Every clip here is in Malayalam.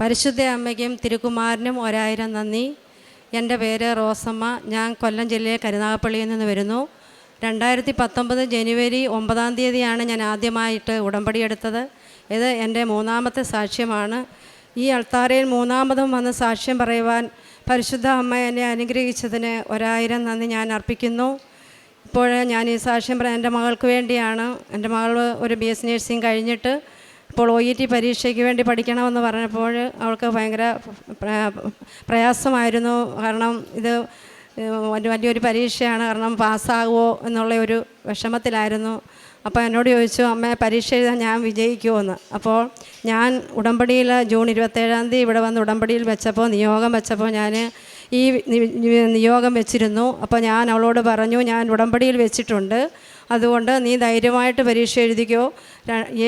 പരിശുദ്ധ അമ്മയ്ക്കും തിരുക്കുമാരനും ഒരായിരം നന്ദി. എന്റെ പേര് റോസമ്മ. ഞാൻ കൊല്ലം ജില്ലയിലെ കരുനാഗപ്പള്ളിയിൽ നിന്ന് വരുന്നു. രണ്ടായിരത്തി പത്തൊമ്പത് ജനുവരി ഒമ്പതാം തീയതിയാണ് ഞാൻ ആദ്യമായിട്ട് ഉടമ്പടി എടുത്തത്. ഇത് എന്റെ മൂന്നാമത്തെ സാക്ഷ്യമാണ്. ഈ അൾത്താരയിൽ മൂന്നാമതും വന്ന് സാക്ഷ്യം പറയുവാൻ പരിശുദ്ധ അമ്മ എന്നെ അനുഗ്രഹിച്ചതിന് ഒരായിരം നന്ദി ഞാൻ അർപ്പിക്കുന്നു. ഇപ്പോൾ ഞാൻ ഈ സാക്ഷ്യം പറയാൻ എന്റെ മകൾക്ക് വേണ്ടിയാണ്. എന്റെ മകൾ ഒരു ബി എസ് നേഴ്സിംഗ് കഴിഞ്ഞിട്ട് ഇപ്പോൾ ഒ ഇ ടി പരീക്ഷയ്ക്ക് വേണ്ടി പഠിക്കണമെന്ന് പറഞ്ഞപ്പോൾ അവൾക്ക് ഭയങ്കര പ്രയാസമായിരുന്നു. കാരണം ഇത് വലിയ വലിയൊരു പരീക്ഷയാണ്. കാരണം പാസ്സാകുമോ എന്നുള്ള ഒരു വിഷമത്തിലായിരുന്നു. അപ്പോൾ എന്നോട് ചോദിച്ചു അമ്മ പരീക്ഷ എഴുതാൻ ഞാൻ വിജയിക്കുമോ എന്ന് അപ്പോൾ ഞാൻ ഉടമ്പടിയിൽ ജൂൺ ഇരുപത്തേഴാം തീയതി ഇവിടെ വന്ന് ഉടമ്പടിയിൽ വെച്ചപ്പോൾ നിയോഗം വെച്ചപ്പോൾ ഞാൻ ഈ നിയോഗം വെച്ചിരുന്നു. അപ്പോൾ ഞാൻ അവളോട് പറഞ്ഞു ഞാൻ ഉടമ്പടിയിൽ വെച്ചിട്ടുണ്ട്. അതുകൊണ്ട് നീ ധൈര്യമായിട്ട് പരീക്ഷ എഴുതിക്കോ.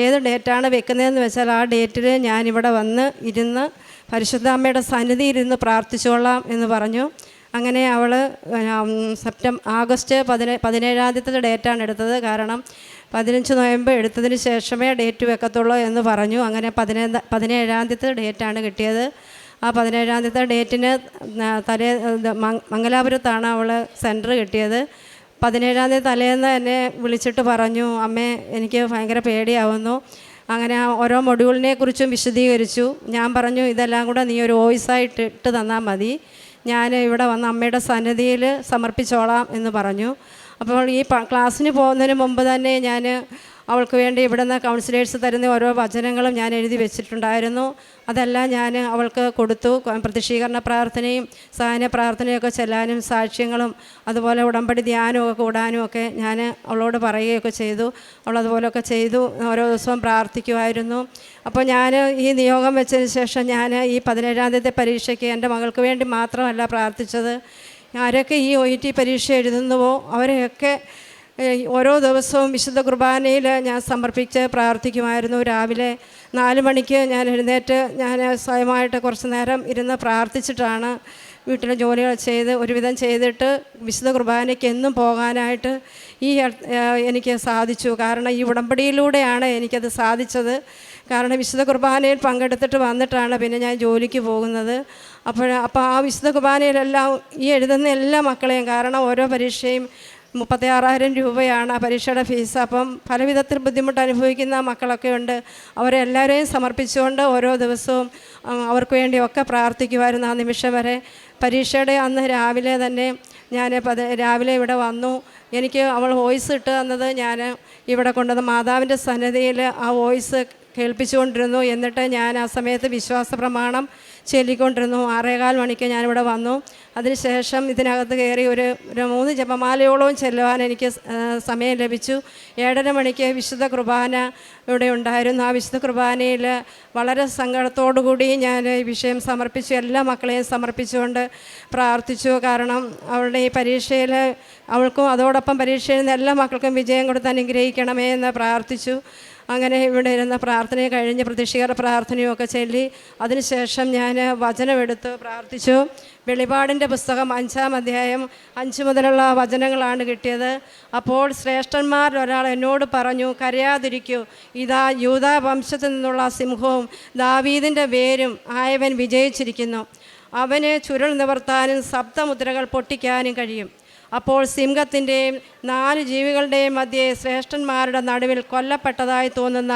ഏത് ഡേറ്റാണ് വെക്കുന്നതെന്ന് വെച്ചാൽ ആ ഡേറ്റിൽ ഞാനിവിടെ വന്ന് ഇരുന്ന് പരിശുദ്ധ അമ്മയുടെ സന്നിധിയിൽ ഇരുന്ന് പ്രാർത്ഥിച്ചോളാം എന്ന് പറഞ്ഞു. അങ്ങനെ അവൾ സെപ്റ്റം ആഗസ്റ്റ് പതിനേ പതിനേഴാമത്തെ ഡേറ്റാണ് എടുത്തത്. കാരണം പതിനഞ്ച് നോയമ്പ് എടുത്തതിന് ശേഷമേ ഡേറ്റ് വെക്കത്തുള്ളൂ എന്ന് പറഞ്ഞു. അങ്ങനെ പതിനേ പതിനേഴാം തീയതി ഡേറ്റാണ് കിട്ടിയത്. ആ പതിനേഴാം തീയതി ഡേറ്റിന് തലേ മംഗലാപുരത്താണ് അവൾ സെന്റർ കിട്ടിയത്. പതിനേഴാം തീയതി തലേന്ന് എന്നെ വിളിച്ചിട്ട് പറഞ്ഞു അമ്മേ എനിക്ക് ഭയങ്കര പേടിയാവുന്നു. അങ്ങനെ ഓരോ മൊഡ്യൂളിനെ കുറിച്ചും വിശദീകരിച്ചു. ഞാൻ പറഞ്ഞു ഇതെല്ലാം കൂടെ നീ ഒരു വോയിസായിട്ട് ഇട്ട് തന്നാൽ മതി. ഞാൻ ഇവിടെ വന്ന് അമ്മയുടെ സന്നിധിയിൽ സമർപ്പിച്ചോളാം എന്ന് പറഞ്ഞു. അപ്പോൾ ഈ ക്ലാസ്സിന് പോകുന്നതിന് മുമ്പ് തന്നെ ഞാൻ അവൾക്ക് വേണ്ടി ഇവിടുന്ന് കൗൺസിലേഴ്സ് തരുന്ന ഓരോ വചനങ്ങളും ഞാൻ എഴുതി വെച്ചിട്ടുണ്ടായിരുന്നു. അതെല്ലാം ഞാൻ അവൾക്ക് കൊടുത്തു. പ്രതിഷീകരണ പ്രാർത്ഥനയും സഹന പ്രാർത്ഥനയൊക്കെ ചെല്ലാനും സാക്ഷ്യങ്ങളും അതുപോലെ ഉടമ്പടി ധ്യാനമൊക്കെ കൂടാനും ഒക്കെ ഞാൻ അവളോട് പറയുകയൊക്കെ ചെയ്തു. അവൾ അതുപോലെയൊക്കെ ചെയ്തു. ഓരോ ദിവസവും പ്രാർത്ഥിക്കുമായിരുന്നു. അപ്പോൾ ഞാൻ ഈ നിയോഗം വെച്ചതിന് ശേഷം ഞാൻ ഈ പതിനേഴാം തീയതി പരീക്ഷയ്ക്ക് എന്റെ മകൾക്ക് വേണ്ടി മാത്രമല്ല പ്രാർത്ഥിച്ചത്. ആരൊക്കെ ഈ ഒ ഇ ടി പരീക്ഷ എഴുതുന്നുവോ അവരെയൊക്കെ ഓരോ ദിവസവും വിശുദ്ധ കുർബാനയിൽ ഞാൻ സമർപ്പിച്ച് പ്രാർത്ഥിക്കുമായിരുന്നു. രാവിലെ നാല് മണിക്ക് ഞാൻ എഴുന്നേറ്റ് ഞാൻ സ്വയമായിട്ട് കുറച്ച് നേരം ഇരുന്ന് പ്രാർത്ഥിച്ചിട്ടാണ് വീട്ടിലെ ജോലികൾ ചെയ്ത് ഒരുവിധം ചെയ്തിട്ട് വിശുദ്ധ കുർബാനയ്ക്ക് എന്നും പോകാനായിട്ട് ഈ എനിക്ക് സാധിച്ചു. കാരണം ഈ ഉടമ്പടിയിലൂടെയാണ് എനിക്കത് സാധിച്ചത്. കാരണം വിശുദ്ധ കുർബാനയിൽ പങ്കെടുത്തിട്ട് വന്നിട്ടാണ് പിന്നെ ഞാൻ ജോലിക്ക് പോകുന്നത്. അപ്പോൾ അപ്പോൾ ആ വിശുദ്ധ കുർബാനയിലെല്ലാം ഈ എഴുതുന്ന എല്ലാ മക്കളെയും കാരണം ഓരോ പരീക്ഷയും മുപ്പത്തി ആറായിരം രൂപയാണ് ആ പരീക്ഷയുടെ ഫീസ്. അപ്പം പല വിധത്തിൽ ബുദ്ധിമുട്ട് അനുഭവിക്കുന്ന മക്കളൊക്കെ ഉണ്ട് അവരെല്ലാവരെയും സമർപ്പിച്ചുകൊണ്ട് ഓരോ ദിവസവും അവർക്ക് വേണ്ടിയൊക്കെ പ്രാർത്ഥിക്കുമായിരുന്നു ആ നിമിഷം വരെ. പരീക്ഷയുടെ അന്ന് രാവിലെ തന്നെ ഞാൻ രാവിലെ ഇവിടെ വന്നു. എനിക്ക് അവൾ വോയിസ് ഇട്ട് തന്നത് ഞാൻ ഇവിടെ കൊണ്ടുവന്ന് മാതാവിന്റെ സന്നദ്ധയിൽ ആ വോയിസ് കേൾപ്പിച്ചുകൊണ്ടിരുന്നു. എന്നിട്ട് ഞാൻ ആ സമയത്ത് വിശ്വാസ പ്രമാണം ചൊല്ലിക്കൊണ്ടിരുന്നു. ആറേകാൽ മണിക്ക് ഞാനിവിടെ വന്നു. അതിനുശേഷം ഇതിനകത്ത് കയറി ഒരു ഒരു മൂന്ന് ജപമാലയോളവും ചെല്ലുവാൻ എനിക്ക് സമയം ലഭിച്ചു. ഏഴര മണിക്ക് വിശുദ്ധ കുർബാന ഇവിടെ ഉണ്ടായിരുന്നു ആ വിശുദ്ധ കുർബാനയിൽ വളരെ സങ്കടത്തോടു കൂടി ഞാൻ ഈ വിഷയം സമർപ്പിച്ചു എല്ലാ മക്കളെയും സമർപ്പിച്ചുകൊണ്ട് പ്രാർത്ഥിച്ചു. കാരണം അവളുടെ ഈ പരീക്ഷയിൽ അവൾക്കും അതോടൊപ്പം പരീക്ഷയിൽ നിന്ന് എല്ലാ മക്കൾക്കും വിജയം കൊടുത്ത് അനുഗ്രഹിക്കണമേ എന്ന് പ്രാർത്ഥിച്ചു. അങ്ങനെ ഇവിടെ ഇരുന്ന പ്രാർത്ഥനയെ കഴിഞ്ഞ് പ്രതിഷേധ പ്രാർത്ഥനയൊക്കെ ചൊല്ലി അതിനുശേഷം ഞാൻ വചനമെടുത്ത് പ്രാർത്ഥിച്ചു. വെളിപാടിന്റെ പുസ്തകം അഞ്ചാം അധ്യായം അഞ്ച് മുതലുള്ള വചനങ്ങളാണ് കിട്ടിയത്. അപ്പോൾ ശ്രേഷ്ഠന്മാരിൽ ഒരാൾ എന്നോട് പറഞ്ഞു കരയാതിരിക്കൂ. ഇതാ യൂതാ വംശത്തിൽ നിന്നുള്ള സിംഹവും ദാവീദിന്റെ വേരും ആയവൻ വിജയിച്ചിരിക്കുന്നു. അവന് ചുരുൾ നിവർത്താനും സപ്തമുദ്രകൾ പൊട്ടിക്കാനും കഴിയും. അപ്പോൾ സിംഹത്തിന്റെയും നാല് ജീവികളുടെയും മധ്യേ ശ്രേഷ്ഠന്മാരുടെ നടുവിൽ കൊല്ലപ്പെട്ടതായി തോന്നുന്ന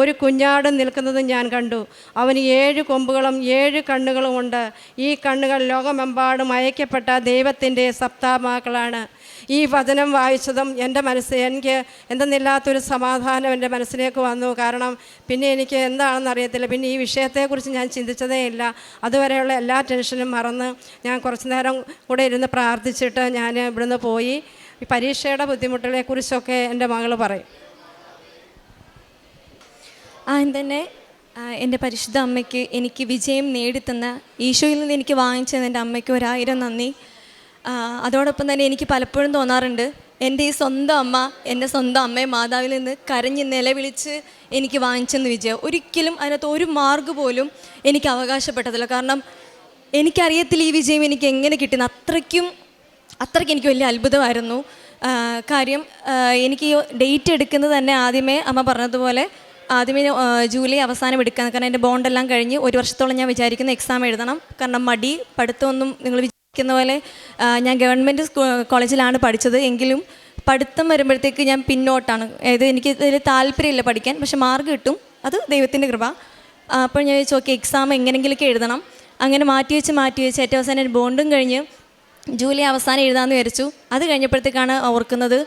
ഒരു കുഞ്ഞാട് നിൽക്കുന്നത് ഞാൻ കണ്ടു. അവന് ഏഴ് കൊമ്പുകളും ഏഴ് കണ്ണുകളുമുണ്ട് ഈ കണ്ണുകൾ ലോകമെമ്പാടും അയക്കപ്പെട്ട ദൈവത്തിന്റെ സപ്താമാക്കളാണ്. ഈ വചനം വായിച്ചതും എന്റെ മനസ്സ് എനിക്ക് എന്തെന്നില്ലാത്തൊരു സമാധാനം എന്റെ മനസ്സിലേക്ക് വന്നു. കാരണം പിന്നെ എനിക്ക് എന്താണെന്ന് അറിയത്തില്ല. പിന്നെ ഈ വിഷയത്തെക്കുറിച്ച് ഞാൻ ചിന്തിച്ചതേ ഇല്ല. അതുവരെയുള്ള എല്ലാ ടെൻഷനും മറന്ന് ഞാൻ കുറച്ച് നേരം കൂടെ ഇരുന്ന് പ്രാർത്ഥിച്ചിട്ട് ഞാൻ ഇവിടുന്ന് പോയി. ഈ പരീക്ഷയുടെ ബുദ്ധിമുട്ടുകളെക്കുറിച്ചൊക്കെ എന്റെ മകൾ പറയും. ആദ്യം തന്നെ എന്റെ പരിശുദ്ധ അമ്മയ്ക്ക് എനിക്ക് വിജയം നേടിത്തന്ന ഈശോയിൽ നിന്ന് എനിക്ക് വാങ്ങിച്ചത് എന്റെ അമ്മയ്ക്ക് ഒരായിരം നന്ദി. അതോടൊപ്പം തന്നെ എനിക്ക് പലപ്പോഴും തോന്നാറുണ്ട് എന്റെ ഈ സ്വന്തം അമ്മ എന്റെ സ്വന്തം അമ്മയെ മാതാവിൽ നിന്ന് കരഞ്ഞ് നിലവിളിച്ച് എനിക്ക് വാങ്ങിച്ചെന്ന് വിജയം. ഒരിക്കലും അതിനകത്ത് ഒരു മാർഗ് പോലും എനിക്ക് അവകാശപ്പെട്ടതില്ല. കാരണം എനിക്കറിയത്തില്ല ഈ വിജയം എനിക്ക് എങ്ങനെ കിട്ടുന്ന അത്രയ്ക്കും അത്രയ്ക്ക് എനിക്ക് വലിയ അത്ഭുതമായിരുന്നു. കാര്യം എനിക്ക് ഡേറ്റ് എടുക്കുന്നത് തന്നെ ആദ്യമേ അമ്മ പറഞ്ഞതുപോലെ ആദ്യമേ ജൂലൈ അവസാനം എടുക്കാൻ. കാരണം എന്റെ ബോണ്ടെല്ലാം കഴിഞ്ഞ് ഒരു വർഷത്തോളം ഞാൻ വിചാരിക്കുന്ന എക്സാം എഴുതണം. കാരണം മടി പഠിത്തമൊന്നും നിങ്ങൾ വിചാരിക്കുന്ന പോലെ ഞാൻ ഗവൺമെന്റ് കോളേജിലാണ് പഠിച്ചത്. എങ്കിലും പഠിത്തം വരുമ്പോഴത്തേക്ക് ഞാൻ പിന്നോട്ടാണ്. അതായത് എനിക്ക് ഇതിൽ താല്പര്യമില്ല പഠിക്കാൻ പക്ഷെ മാർക്ക് കിട്ടും. അത് ദൈവത്തിന്റെ കൃപ. അപ്പോൾ ഞാൻ ചോദിച്ചു ഓക്കെ എക്സാം എങ്ങനെങ്കിലൊക്കെ എഴുതണം. അങ്ങനെ മാറ്റി വെച്ച് മാറ്റി വെച്ച് ഏറ്റവും അവസാനം ബോണ്ടും കഴിഞ്ഞ് ജൂലൈ അവസാനം എഴുതാമെന്ന് വിചാരിച്ചു. അത് കഴിഞ്ഞപ്പോഴത്തേക്കാണ് ഓർക്കുന്നത്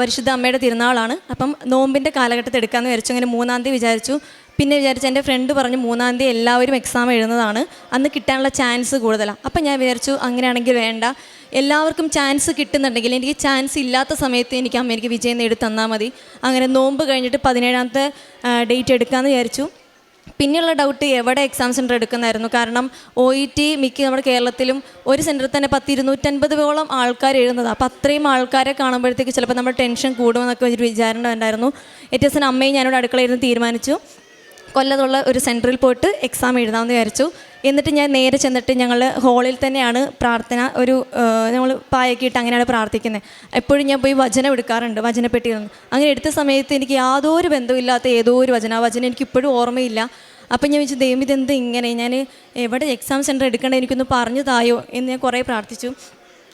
പരിശുദ്ധ അമ്മയുടെ തിരുനാളാണ്. അപ്പം നോമ്പിന്റെ കാലഘട്ടത്തിൽ എടുക്കാമെന്ന് വിചാരിച്ചു. അങ്ങനെ മൂന്നാം തീയതി വിചാരിച്ചു. പിന്നെ വിചാരിച്ചു എന്റെ ഫ്രണ്ട് പറഞ്ഞു മൂന്നാം തീയതി എല്ലാവരും എക്സാം എഴുതുന്നതാണ്. അന്ന് കിട്ടാനുള്ള ചാൻസ് കൂടുതലാണ് അപ്പം ഞാൻ വിചാരിച്ചു അങ്ങനെയാണെങ്കിൽ വേണ്ട. എല്ലാവർക്കും ചാൻസ് കിട്ടുന്നുണ്ടെങ്കിൽ എനിക്ക് ചാൻസ് ഇല്ലാത്ത സമയത്ത് എനിക്ക് അമ്മ എനിക്ക് വിജയം നേടി തന്നാൽ മതി. അങ്ങനെ നോമ്പ് കഴിഞ്ഞിട്ട് പതിനേഴാമത്തെ ഡേറ്റ് എടുക്കാമെന്ന് വിചാരിച്ചു. പിന്നെയുള്ള ഡൗട്ട് എവിടെ എക്സാം സെന്റർ എടുക്കുന്നതായിരുന്നു കാരണം ഒ ഇ ടി മിക്ക നമ്മുടെ കേരളത്തിലും ഒരു സെന്ററിൽ തന്നെ പത്ത് ഇരുന്നൂറ്റൻപതോളം ആൾക്കാർ എഴുതുന്നതാണ് അപ്പോൾ അത്രയും ആൾക്കാരെ കാണുമ്പോഴത്തേക്ക് ചിലപ്പോൾ നമ്മുടെ ടെൻഷൻ കൂടുമെന്നൊക്കെ ഒരു വിചാരണ ഉണ്ടായിരുന്നു. ഏറ്റവും എസ് അമ്മയും ഞാനോട് അടുക്കളയിരുന്ന് തീരുമാനിച്ചു. കൊല്ലത്തുള്ള ഒരു സെന്ററിൽ പോയിട്ട് എക്സാം എഴുതാമെന്ന് വിചാരിച്ചു. എന്നിട്ട് ഞാൻ നേരെ ചെന്നിട്ട് ഞങ്ങൾ ഹോളിൽ തന്നെയാണ് പ്രാർത്ഥന ഒരു നമ്മൾ പായൊക്കെ ഇട്ട് അങ്ങനെയാണ് പ്രാർത്ഥിക്കുന്നത് എപ്പോഴും ഞാൻ പോയി വചനം എടുക്കാറുണ്ട് വചനപ്പെട്ടി നിന്ന്. അങ്ങനെ എടുത്ത സമയത്ത് എനിക്ക് യാതൊരു ബന്ധമില്ലാത്ത ഏതോ ഒരു വചന. വചനം എനിക്ക് ഇപ്പോഴും ഓർമ്മയില്ല. അപ്പം ഞാൻ വെച്ചു ദൈവം ഇതെന്ത് ഇങ്ങനെ? ഞാൻ എവിടെ എക്സാം സെന്റർ എടുക്കണ്ടേ എനിക്കൊന്ന് പറഞ്ഞു തായോ എന്ന് ഞാൻ കുറേ പ്രാർത്ഥിച്ചു.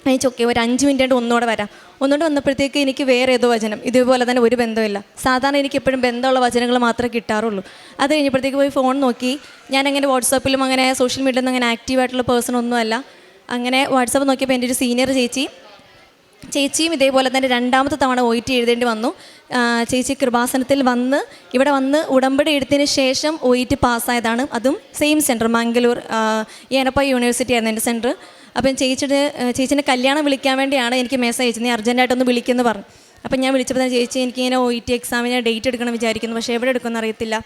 ഞാൻ ഓക്കെ ഒരു അഞ്ച് മിനിറ്റ് ആയിട്ട് ഒന്നുകൂടെ വരാം. ഒന്നുകൂടെ വന്നപ്പോഴത്തേക്ക് എനിക്ക് വേറെ ഏതോ വചനം. ഇതുപോലെ തന്നെ ഒരു ബന്ധമില്ല സാധാരണ എനിക്ക് എപ്പോഴും ബന്ധമുള്ള വചനങ്ങൾ മാത്രമേ കിട്ടാറുള്ളൂ. അത് കഴിഞ്ഞപ്പോഴത്തേക്ക് പോയി ഫോൺ നോക്കി. ഞാൻ അങ്ങനെ വാട്സാപ്പിലും അങ്ങനെ സോഷ്യൽ മീഡിയയിലൊന്നും അങ്ങനെ ആക്റ്റീവായിട്ടുള്ള പേഴ്സൺ ഒന്നുമല്ല. അങ്ങനെ വാട്സാപ്പ് നോക്കിയപ്പോൾ എന്റെ ഒരു സീനിയർ ചേച്ചി ചേച്ചിയും ഇതേപോലെ തന്നെ രണ്ടാമത്തെ തവണ ഒ ടി എഴുതേണ്ടി വന്നു. ചേച്ചി കൃപാസനത്തിൽ വന്ന് ഇവിടെ വന്ന് ഉടമ്പടി എടുത്തതിന് ശേഷം ഒ ടി പാസ്സായതാണ് അതും same centre Mangalore Yenepoya university ആയിരുന്നു എന്റെ സെന്റർ അപ്പം ചേച്ചിയുടെ ചേച്ചിന്റെ കല്യാണം വിളിക്കാൻ വേണ്ടിയാണ് എനിക്ക് മെസ്സേജ് അയച്ചത്. നീ അർജന്റായിട്ടൊന്ന് വിളിക്കുമെന്ന് പറഞ്ഞു. അപ്പം ഞാൻ വിളിച്ചപ്പോൾ ചേച്ചി എനിക്ക് ഇങ്ങനെ ഒ ഇ ടി എക്സാമിന് ഡേറ്റ് എടുക്കണം വിചാരിക്കുന്നു. പക്ഷേ എവിടെ എടുക്കുമെന്ന് അറിയത്തില്ല.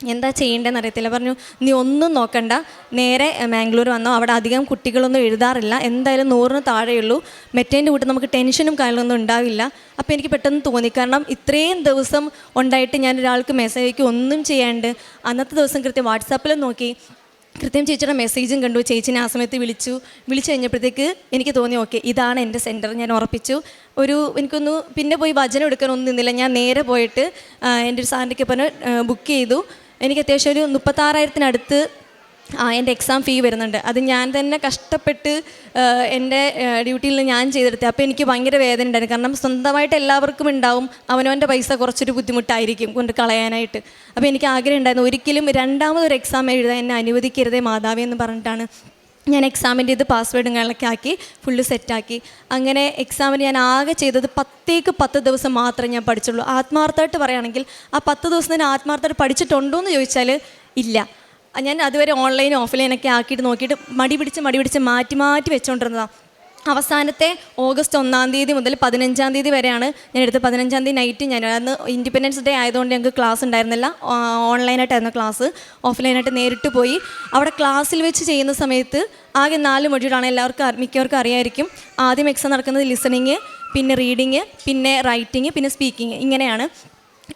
എന്താ ചെയ്യേണ്ടതെന്ന് അറിയത്തില്ല. പറഞ്ഞു നീ ഒന്നും നോക്കണ്ട. നേരെ മാംഗ്ലൂർ വന്നോ. അവിടെ അധികം കുട്ടികളൊന്നും എഴുതാറില്ല. എന്തായാലും നൂറിന് താഴെയുള്ളൂ. മെറ്റേന്റെ കൂട്ട് നമുക്ക് ടെൻഷനും കാര്യങ്ങളൊന്നും ഉണ്ടാവില്ല. അപ്പോൾ എനിക്ക് പെട്ടെന്ന് തോന്നി. കാരണം ഇത്രയും ദിവസം ഉണ്ടായിട്ട് ഞാൻ ഒരാൾക്ക് മെസ്സേജ് ഒന്നും ചെയ്യാണ്ട് അന്നത്തെ ദിവസം കൃത്യം വാട്സാപ്പിലും നോക്കി. കൃത്യം ചേച്ചിയുടെ മെസ്സേജും കണ്ടു. ചേച്ചിനെ ആ സമയത്ത് വിളിച്ചു. വിളിച്ചു കഴിഞ്ഞപ്പോഴത്തേക്ക് എനിക്ക് തോന്നി ഓക്കെ ഇതാണ് എന്റെ സെന്റർ ഞാൻ ഉറപ്പിച്ചു. ഒരു എനിക്കൊന്ന് പിന്നെ പോയി വചനം എടുക്കാൻ ഒന്നും നിന്നില്ല. ഞാൻ നേരെ പോയിട്ട് എന്റെ ഒരു സാറിന്റെ ഒപ്പം ബുക്ക് ചെയ്തു. എനിക്ക് അത്യാവശ്യം ഒരു മുപ്പത്താറായിരത്തിനടുത്ത് ആ എന്റെ എക്സാം ഫീ വരുന്നുണ്ട്. അത് ഞാൻ തന്നെ കഷ്ടപ്പെട്ട് എന്റെ ഡ്യൂട്ടിയിൽ ഞാൻ ചെയ്തെടുത്തത് അപ്പോൾ എനിക്ക് ഭയങ്കര വേദന ഉണ്ടായിരുന്നു. കാരണം സ്വന്തമായിട്ട് എല്ലാവർക്കും ഉണ്ടാവും. അവനവന്റെ പൈസ കുറച്ചൊരു ബുദ്ധിമുട്ടായിരിക്കും കൊണ്ട് കളയാനായിട്ട്. അപ്പോൾ എനിക്ക് ആഗ്രഹം ഉണ്ടായിരുന്നു ഒരിക്കലും രണ്ടാമതൊരു എക്സാം എഴുതാൻ എന്നെ അനുവദിക്കരുതേ മാതാവേ എന്ന് പറഞ്ഞിട്ടാണ് ഞാൻ എക്സാമിന്റെ ഇത് പാസ്വേഡും കാര്യങ്ങളൊക്കെ ആക്കി ഫുള്ള് സെറ്റാക്കി അങ്ങനെ എക്സാമിന് ഞാൻ ആകെ ചെയ്തത് പത്തേക്ക് പത്ത് ദിവസം മാത്രമേ ഞാൻ പഠിച്ചുള്ളൂ. ആത്മാർത്ഥമായിട്ട് പറയുകയാണെങ്കിൽ ആ പത്ത് ദിവസം ഞാൻ ആത്മാർത്ഥമായിട്ട് പഠിച്ചിട്ടുണ്ടോ എന്ന് ചോദിച്ചാൽ ഇല്ല. ഞാൻ അതുവരെ ഓൺലൈൻ ഓഫ്ലൈനൊക്കെ ആക്കിയിട്ട് നോക്കിയിട്ട് മടി പിടിച്ച് മടി പിടിച്ച് മാറ്റി മാറ്റി വെച്ചുകൊണ്ടിരുന്നതാണ് അവസാനത്തെ ഓഗസ്റ്റ് ഒന്നാം തീയതി മുതൽ പതിനഞ്ചാം തീയതി വരെയാണ് ഞാൻ എടുത്ത് പതിനഞ്ചാം തീയതി നൈറ്റ് ഞാൻ അന്ന് ഇൻഡിപെൻഡൻസ് ഡേ ആയതുകൊണ്ട് ഞങ്ങൾക്ക് ക്ലാസ് ഉണ്ടായിരുന്നില്ല. ഓൺലൈനായിട്ടായിരുന്നു ക്ലാസ് ഓഫ്ലൈനായിട്ട് നേരിട്ട് പോയി. അവിടെ ക്ലാസ്സിൽ വെച്ച് ചെയ്യുന്ന സമയത്ത് ആകെ നാല് മൊഡ്യൂളാണ് എല്ലാവർക്കും മിക്കവർക്കും അറിയായിരിക്കും. ആദ്യം എക്സാം നടക്കുന്നത് ലിസണിങ് പിന്നെ റീഡിങ് പിന്നെ റൈറ്റിങ് പിന്നെ സ്പീക്കിങ് ഇങ്ങനെയാണ്.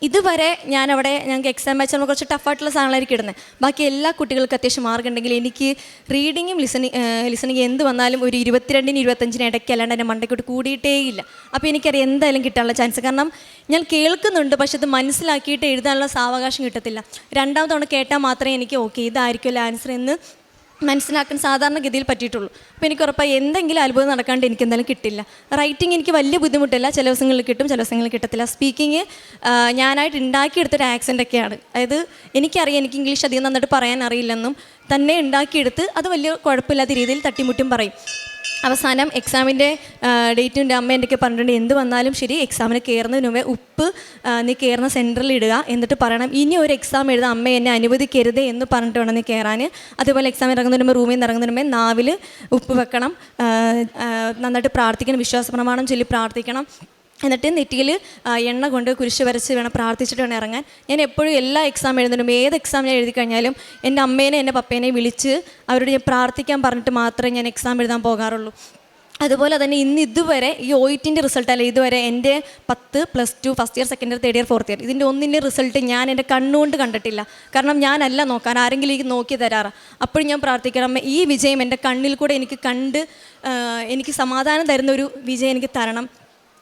ഇതുവരെ ഞാൻ അവിടെ ഞങ്ങൾക്ക് എക്സാം വെച്ചാൽ കുറച്ച് ടഫായിട്ടുള്ള സാധനങ്ങളായിരിക്കും ഇടുന്നത് ബാക്കി എല്ലാ കുട്ടികൾക്കും അത്യാവശ്യം മാർക്ക് ഉണ്ടെങ്കിൽ എനിക്ക് റീഡിങ്ങും ലിസണിങ് ലിസണിങ് എന്ത് വന്നാലും ഒരു ഇരുപത്തിരണ്ടിന് ഇരുപത്തഞ്ചിന് ഇടയ്ക്ക് അല്ലാണ്ട് എന്റെ മണ്ടയ്ക്കോട്ട് കൂടിയിട്ടേ ഇല്ല. അപ്പോൾ എനിക്കറിയാം എന്തായാലും കിട്ടാനുള്ള ചാൻസ് കാരണം ഞാൻ കേൾക്കുന്നുണ്ട് പക്ഷെ അത് മനസ്സിലാക്കിയിട്ട് എഴുതാനുള്ള സാവകാശം കിട്ടത്തില്ല. രണ്ടാം കേട്ടാൽ മാത്രമേ എനിക്ക് ഓക്കെ ഇതായിരിക്കുമല്ലോ ആൻസർ എന്ന് മനസ്സിലാക്കാൻ സാധാരണഗതിയിൽ പറ്റിയിട്ടുള്ളൂ. അപ്പോൾ എനിക്ക് ഉറപ്പായി എന്തെങ്കിലും അത്ഭുതം നടക്കാണ്ട് എനിക്ക് എന്തായാലും കിട്ടില്ല. റൈറ്റിംഗ് എനിക്ക് വലിയ ബുദ്ധിമുട്ടില്ല. ചില ദിവസങ്ങളിൽ കിട്ടും ചില ദിവസങ്ങളിൽ കിട്ടത്തില്ല. സ്പീക്കിങ് ഞാനായിട്ട് ഉണ്ടാക്കിയെടുത്തൊരു ആക്സെന്റ് ഒക്കെയാണ്. അതായത് എനിക്കറിയാം എനിക്ക് ഇംഗ്ലീഷ് അധികം നന്നായിട്ട് പറയാൻ അറിയില്ലെന്നും തന്നെ ഉണ്ടാക്കിയെടുത്ത് അത് വലിയ കുഴപ്പമില്ലാത്ത രീതിയിൽ തട്ടിമുട്ടും പറയും. അവസാനം എക്സാമിന്റെ ഡേറ്റും എന്റെ അമ്മ എന്റെ പറഞ്ഞിട്ടുണ്ട് എന്ത് വന്നാലും ശരി എക്സാമിന് കയറുന്നതിന് മുമ്പേ ഉപ്പ് നീ കയറുന്ന സെന്ററിൽ ഇടുക എന്നിട്ട് പറയണം ഇനി ഒരു എക്സാം എഴുതാൻ അമ്മ എന്നെ അനുവദിക്കരുത് എന്ന് പറഞ്ഞിട്ട് വേണം നീ കയറാൻ അതുപോലെ എക്സാം ഇറങ്ങുന്നതിന് മുമ്പ് റൂമിൽ നിന്ന് ഇറങ്ങുന്നതിന് മുമ്പേ നാവിൽ ഉപ്പ് വെക്കണം നന്നായിട്ട് പ്രാർത്ഥിക്കണം വിശ്വാസ പ്രമാണം ചൊല്ലി പ്രാർത്ഥിക്കണം. എന്നിട്ട് നെറ്റിയിൽ എണ്ണ കൊണ്ട് കുരിശ് വരച്ച് വേണം പ്രാർത്ഥിച്ചിട്ട് വേണം ഇറങ്ങാൻ. ഞാൻ എപ്പോഴും എല്ലാ എക്സാം എഴുതുന്നുണ്ടും ഏത് എക്സാം ഞാൻ എഴുതി കഴിഞ്ഞാലും എന്റെ അമ്മേനെ എന്റെ പപ്പേനെ വിളിച്ച് അവരോട് ഞാൻ പ്രാർത്ഥിക്കാൻ പറഞ്ഞിട്ട് മാത്രമേ ഞാൻ എക്സാം എഴുതാൻ പോകാറുള്ളൂ. അതുപോലെ തന്നെ ഇന്ന് ഇതുവരെ ഈ ഒ ഇറ്റിന്റെ റിസൾട്ട് അല്ല ഇതുവരെ എന്റെ പത്ത് plus two first year second year third year fourth year ഇതിന്റെ ഒന്നിന്റെ റിസൾട്ട് ഞാൻ എന്റെ കണ്ണുകൊണ്ട് കണ്ടിട്ടില്ല. കാരണം ഞാനല്ല നോക്കാൻ ആരെങ്കിലും എനിക്ക് നോക്കി തരാറ്. അപ്പോഴും ഞാൻ പ്രാർത്ഥിക്കണം ഈ വിജയം എന്റെ കണ്ണിൽ കൂടെ എനിക്ക് കണ്ട് എനിക്ക് സമാധാനം തരുന്ന ഒരു വിജയം എനിക്ക് തരണം.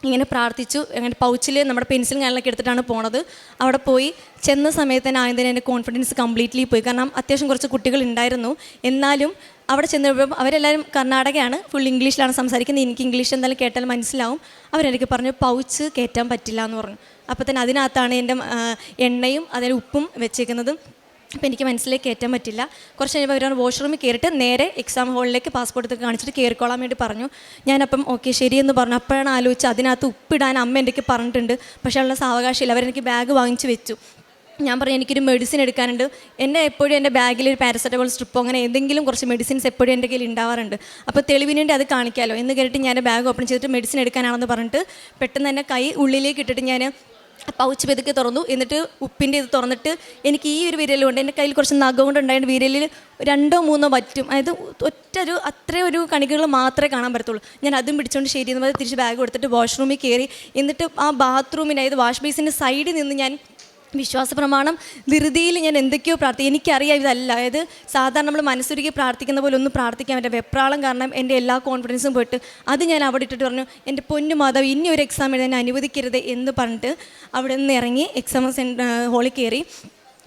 ഇങ്ങനെ പ്രാർത്ഥിച്ചു അങ്ങനെ പൗച്ചിൽ നമ്മുടെ പെൻസിൽ കാര്യങ്ങളൊക്കെ എടുത്തിട്ടാണ് പോണത്. അവിടെ പോയി ചെന്ന സമയത്ത് തന്നെ ആദ്യം എന്റെ കോൺഫിഡൻസ് കംപ്ലീറ്റ്ലി പോയി. കാരണം അത്യാവശ്യം കുറച്ച് കുട്ടികൾ ഉണ്ടായിരുന്നു. എന്നാലും അവിടെ ചെന്നപ്പോൾ അവരെല്ലാവരും കർണാടകയാണ് ഫുൾ ഇംഗ്ലീഷിലാണ് സംസാരിക്കുന്നത്. എനിക്ക് ഇംഗ്ലീഷ് എന്തായാലും കേട്ടാൽ മനസ്സിലാവും. അവരെനിക്ക് പറഞ്ഞു പൗച്ച് കയറ്റാൻ പറ്റില്ല എന്ന് പറഞ്ഞു. അപ്പോൾ തന്നെ അതിനകത്താണ് എന്റെ എണ്ണയും അതിൽ ഉപ്പും വെച്ചേക്കുന്നതും. അപ്പോൾ എനിക്ക് മനസ്സിലേക്ക് കയറ്റാൻ പറ്റില്ല. കുറച്ച് കഴിഞ്ഞപ്പോൾ അവർ വാഷ്റൂമിൽ കയറിയിട്ട് നേരെ എക്സാം ഹാളിലേക്ക് പാസ്പോർട്ട് കാണിച്ചിട്ട് കയറിക്കോളാൻ വേണ്ടി പറഞ്ഞു. ഞാനപ്പം ഓക്കെ ശരിയെന്ന് പറഞ്ഞു. അപ്പോഴാണ് ആലോചിച്ച് അതിനകത്ത് ഉപ്പിടാൻ അമ്മ എനിക്ക് പറഞ്ഞിട്ടുണ്ട്. പക്ഷേ ഉള്ള സാവകാശമില്ല അവരെനിക്ക് ബാഗ് വാങ്ങിച്ച് വെച്ചു. ഞാൻ പറഞ്ഞു എനിക്കൊരു മെഡിസിൻ എടുക്കാനുണ്ട്. എന്നെ എപ്പോഴും എന്റെ ബാഗിൽ ഒരു പാരസെറ്റമോൾ സ്ട്രിപ്പോ അങ്ങനെ എന്തെങ്കിലും കുറച്ച് മെഡിസിൻസ് എപ്പോഴും എന്റെ കയ്യിൽ ഉണ്ടാവാറുണ്ട് അപ്പോൾ തെളിവിന് വേണ്ടി അത് കാണിക്കാമല്ലോ എന്ന് കേട്ടിട്ട് ഞാൻ ബാഗ് ഓപ്പൺ ചെയ്തിട്ട് മെഡിസിൻ എടുക്കാനാണെന്ന് പറഞ്ഞിട്ട് പെട്ടെന്ന് തന്നെ കൈ ഉള്ളിലേക്ക് ഇട്ടിട്ട് ഞാൻ പൗച്ച് പെതുക്കെ തുറന്നു. എന്നിട്ട് ഉപ്പിന്റെ ഇത് തുറന്നിട്ട് എനിക്ക് ഈ ഒരു വിരലുണ്ട്. എന്റെ കയ്യിൽ കുറച്ച് നഖം കൊണ്ട് ഉണ്ടായ വിരലിൽ രണ്ടോ മൂന്നോ പറ്റും അതായത് ഒറ്റ ഒരു അത്രയും ഒരു കണികകൾ മാത്രമേ കാണാൻ പറ്റത്തുള്ളൂ. ഞാൻ അതും പിടിച്ചുകൊണ്ട് ശരി എന്ന് പറഞ്ഞാൽ തിരിച്ച് ബാഗ് കൊടുത്തിട്ട് വാഷ്റൂമിൽ കയറി എന്നിട്ട് ആ ബാത്റൂമിന് അതായത് വാഷ് ബേസിന്റെ സൈഡിൽ നിന്ന് ഞാൻ വിശ്വാസ പ്രമാണം ധൃതിയിൽ ഞാൻ എന്തൊക്കെയോ പ്രാർത്ഥിക്കും. എനിക്കറിയാം ഇതല്ല. അതായത് സാധാരണ നമ്മൾ മനസ്സൊരുക്കി പ്രാർത്ഥിക്കുന്ന പോലെ ഒന്നും പ്രാർത്ഥിക്കാൻ പറ്റില്ല. വെപ്രാളം കാരണം എന്റെ എല്ലാ കോൺഫിഡൻസും പോയിട്ട് അത് ഞാൻ അവിടെ ഇട്ടിട്ട് പറഞ്ഞു എന്റെ പൊന്നു മാതാവ് ഇനി ഒരു എക്സാം എഴുതാൻ അനുവദിക്കരുത് എന്ന് പറഞ്ഞിട്ട് അവിടെ നിന്ന് ഇറങ്ങി എക്സാം സെന്റർ ഹോളിൽ കയറി.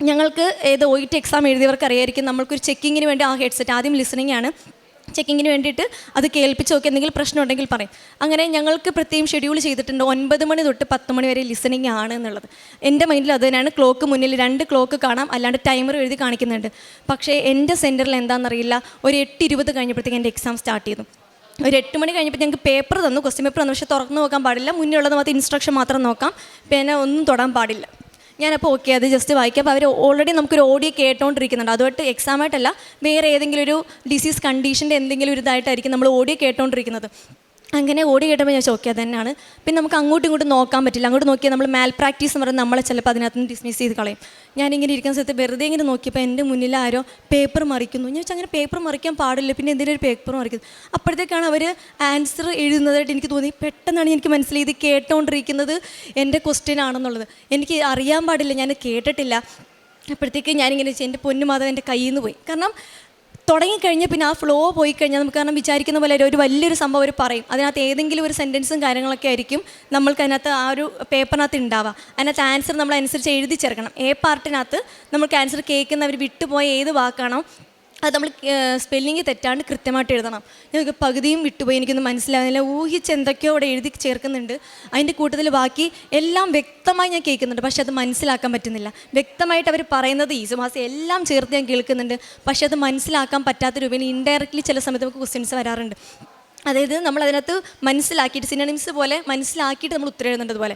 ഞങ്ങൾക്ക് ഏത് ഒ ടി എക്സാം എഴുതിയവർക്ക് അറിയായിരിക്കും നമ്മൾക്കൊരു ചെക്കിങ്ങിന് വേണ്ടി ആ ഹെഡ്സെറ്റ് ആദ്യം ലിസണിങ് ആണ്. ചെക്കിങ്ങിന് വേണ്ടിയിട്ട് അത് കേൾപ്പിച്ച് നോക്കി എന്തെങ്കിലും പ്രശ്നം ഉണ്ടെങ്കിൽ പറയും. അങ്ങനെ ഞങ്ങൾക്ക് പ്രത്യേകം ഷെഡ്യൂൾ ചെയ്തിട്ടുണ്ട് ഒൻപത് മണി തൊട്ട് പത്ത് മണി വരെ ലിസണിങ് ആണ് എന്നുള്ളത്. എന്റെ മൈൻഡിൽ അത് തന്നെയാണ്. ക്ലോക്ക് മുന്നിൽ രണ്ട് ക്ലോക്ക് കാണാം. അല്ലാണ്ട് ടൈമർ എഴുതി കാണിക്കുന്നുണ്ട്. പക്ഷേ എന്റെ സെന്ററിൽ എന്താണെന്നറിയില്ല. ഒരു എട്ട് ഇരുപത് കഴിഞ്ഞപ്പോഴത്തേക്ക് എന്റെ എക്സാം സ്റ്റാർട്ട് ചെയ്തു. ഒരു എട്ട് മണി കഴിഞ്ഞപ്പോൾ ഞങ്ങൾക്ക് പേപ്പർ തന്നു. ക്വസ്റ്റ്യൻ പേപ്പർ തന്നു. പക്ഷേ തുറന്നു നോക്കാൻ പാടില്ല. മുന്നേ ഉള്ളത് മാത്രം ഇൻസ്ട്രക്ഷൻ മാത്രം നോക്കാം. പിന്നെ ഒന്നും തൊടാൻ പാടില്ല. ഞാനപ്പോൾ ഓക്കെ അത് ജസ്റ്റ് വായിക്കാം അപ്പോൾ അവർ ഓൾറെഡി നമുക്കൊരു ഓഡിയോ കേട്ടോണ്ടിരിക്കുന്നുണ്ട്. അതുമായിട്ട് എക്സാമായിട്ടല്ല വേറെ ഏതെങ്കിലും ഒരു ഡിസീസ് കണ്ടീഷന്റെ എന്തെങ്കിലും ഒരു ഇതായിട്ടായിരിക്കും നമ്മൾ ഓഡിയോ കേട്ടോണ്ടിരിക്കുന്നത്. അങ്ങനെ ഓടി കേട്ടപ്പോൾ ഞാൻ ഓക്കെ തന്നെയാണ്. പിന്നെ നമുക്ക് അങ്ങോട്ടും ഇങ്ങോട്ടും നോക്കാൻ പറ്റില്ല. അങ്ങോട്ട് നോക്കിയാൽ നമ്മൾ മാൽ പ്രാക്ടീസ് എന്ന് പറഞ്ഞാൽ നമ്മളെ ചിലപ്പോൾ അതിനകത്ത് നിന്ന് ഡിസ്മിസ് ചെയ്ത് കളയും. ഞാനിങ്ങനെ ഇരിക്കുന്ന സ്ഥലത്ത് വെറുതെ ഇങ്ങനെ നോക്കിയപ്പോൾ എന്റെ മുന്നിൽ ആരോ പേപ്പർ മറിക്കുന്നു. ഞാൻ വെച്ചാൽ അങ്ങനെ പേപ്പർ മറിക്കാൻ പാടില്ല. പിന്നെ എന്തിനും ഒരു പേപ്പർ മറിക്കുന്നത്? അപ്പോഴത്തേക്കാണ് അവർ ആൻസർ എഴുതുന്നതായിട്ട് എനിക്ക് തോന്നി. പെട്ടെന്നാണ് എനിക്ക് മനസ്സിലായത് കേട്ടോണ്ടിരിക്കുന്നത് എന്റെ ക്വസ്റ്റ്യൻ ആണെന്നുള്ളത്. എനിക്ക് അറിയാൻ പാടില്ല. ഞാൻ കേട്ടിട്ടില്ല. അപ്പോഴത്തേക്ക് ഞാനിങ്ങനെ എന്റെ മാതാവ് എന്റെ കയ്യിൽ നിന്ന് പോയി. കാരണം തുടങ്ങിക്കഴിഞ്ഞാൽ പിന്നെ ആ ഫ്ലോ പോയി കഴിഞ്ഞാൽ നമുക്ക് കാരണം വിചാരിക്കുന്ന പോലെ ഒരു വലിയൊരു സംഭവം അവർ പറയും. അതിനകത്ത് ഏതെങ്കിലും ഒരു സെന്റൻസും കാര്യങ്ങളൊക്കെ ആയിരിക്കും നമ്മൾക്ക് അതിനകത്ത് ആ ഒരു പേപ്പറിനകത്ത് ഉണ്ടാവുക. അതിനകത്ത് ആൻസർ നമ്മൾ അനുസരിച്ച് എഴുതി ചേർക്കണം. എ പാർട്ടിനകത്ത് നമുക്ക് ആൻസർ കേൾക്കുന്നവർ വിട്ടുപോയ ഏത് വാക്കാണോ അത് നമ്മൾ സ്പെല്ലിങ് തെറ്റാണ്ട് കൃത്യമായിട്ട് എഴുതണം. ഞങ്ങൾക്ക് പകുതിയും വിട്ടുപോയി എനിക്കൊന്നും മനസ്സിലാകുന്നില്ല ഊഹിച്ച് എന്തൊക്കെയോ അവിടെ എഴുതി ചേർക്കുന്നുണ്ട്. അതിന്റെ കൂട്ടത്തിൽ ബാക്കി എല്ലാം വ്യക്തമായി ഞാൻ കേൾക്കുന്നുണ്ട്. പക്ഷെ അത് മനസ്സിലാക്കാൻ പറ്റുന്നില്ല. വ്യക്തമായിട്ട് അവർ പറയുന്നത് ഈസുമാസം എല്ലാം ചേർത്ത് ഞാൻ കേൾക്കുന്നുണ്ട്. പക്ഷെ അത് മനസ്സിലാക്കാൻ പറ്റാത്ത രൂപയിൽ ഇൻഡയറക്റ്റ്ലി ചില സമയത്ത് നമുക്ക് ക്വസ്റ്റ്യൻസ് വരാറുണ്ട്. അതായത് നമ്മൾ അതിനകത്ത് മനസ്സിലാക്കിയിട്ട് സിനണിംസ് പോലെ മനസ്സിലാക്കിയിട്ട് നമ്മൾ ഉത്തരം എഴുതുന്നത് പോലെ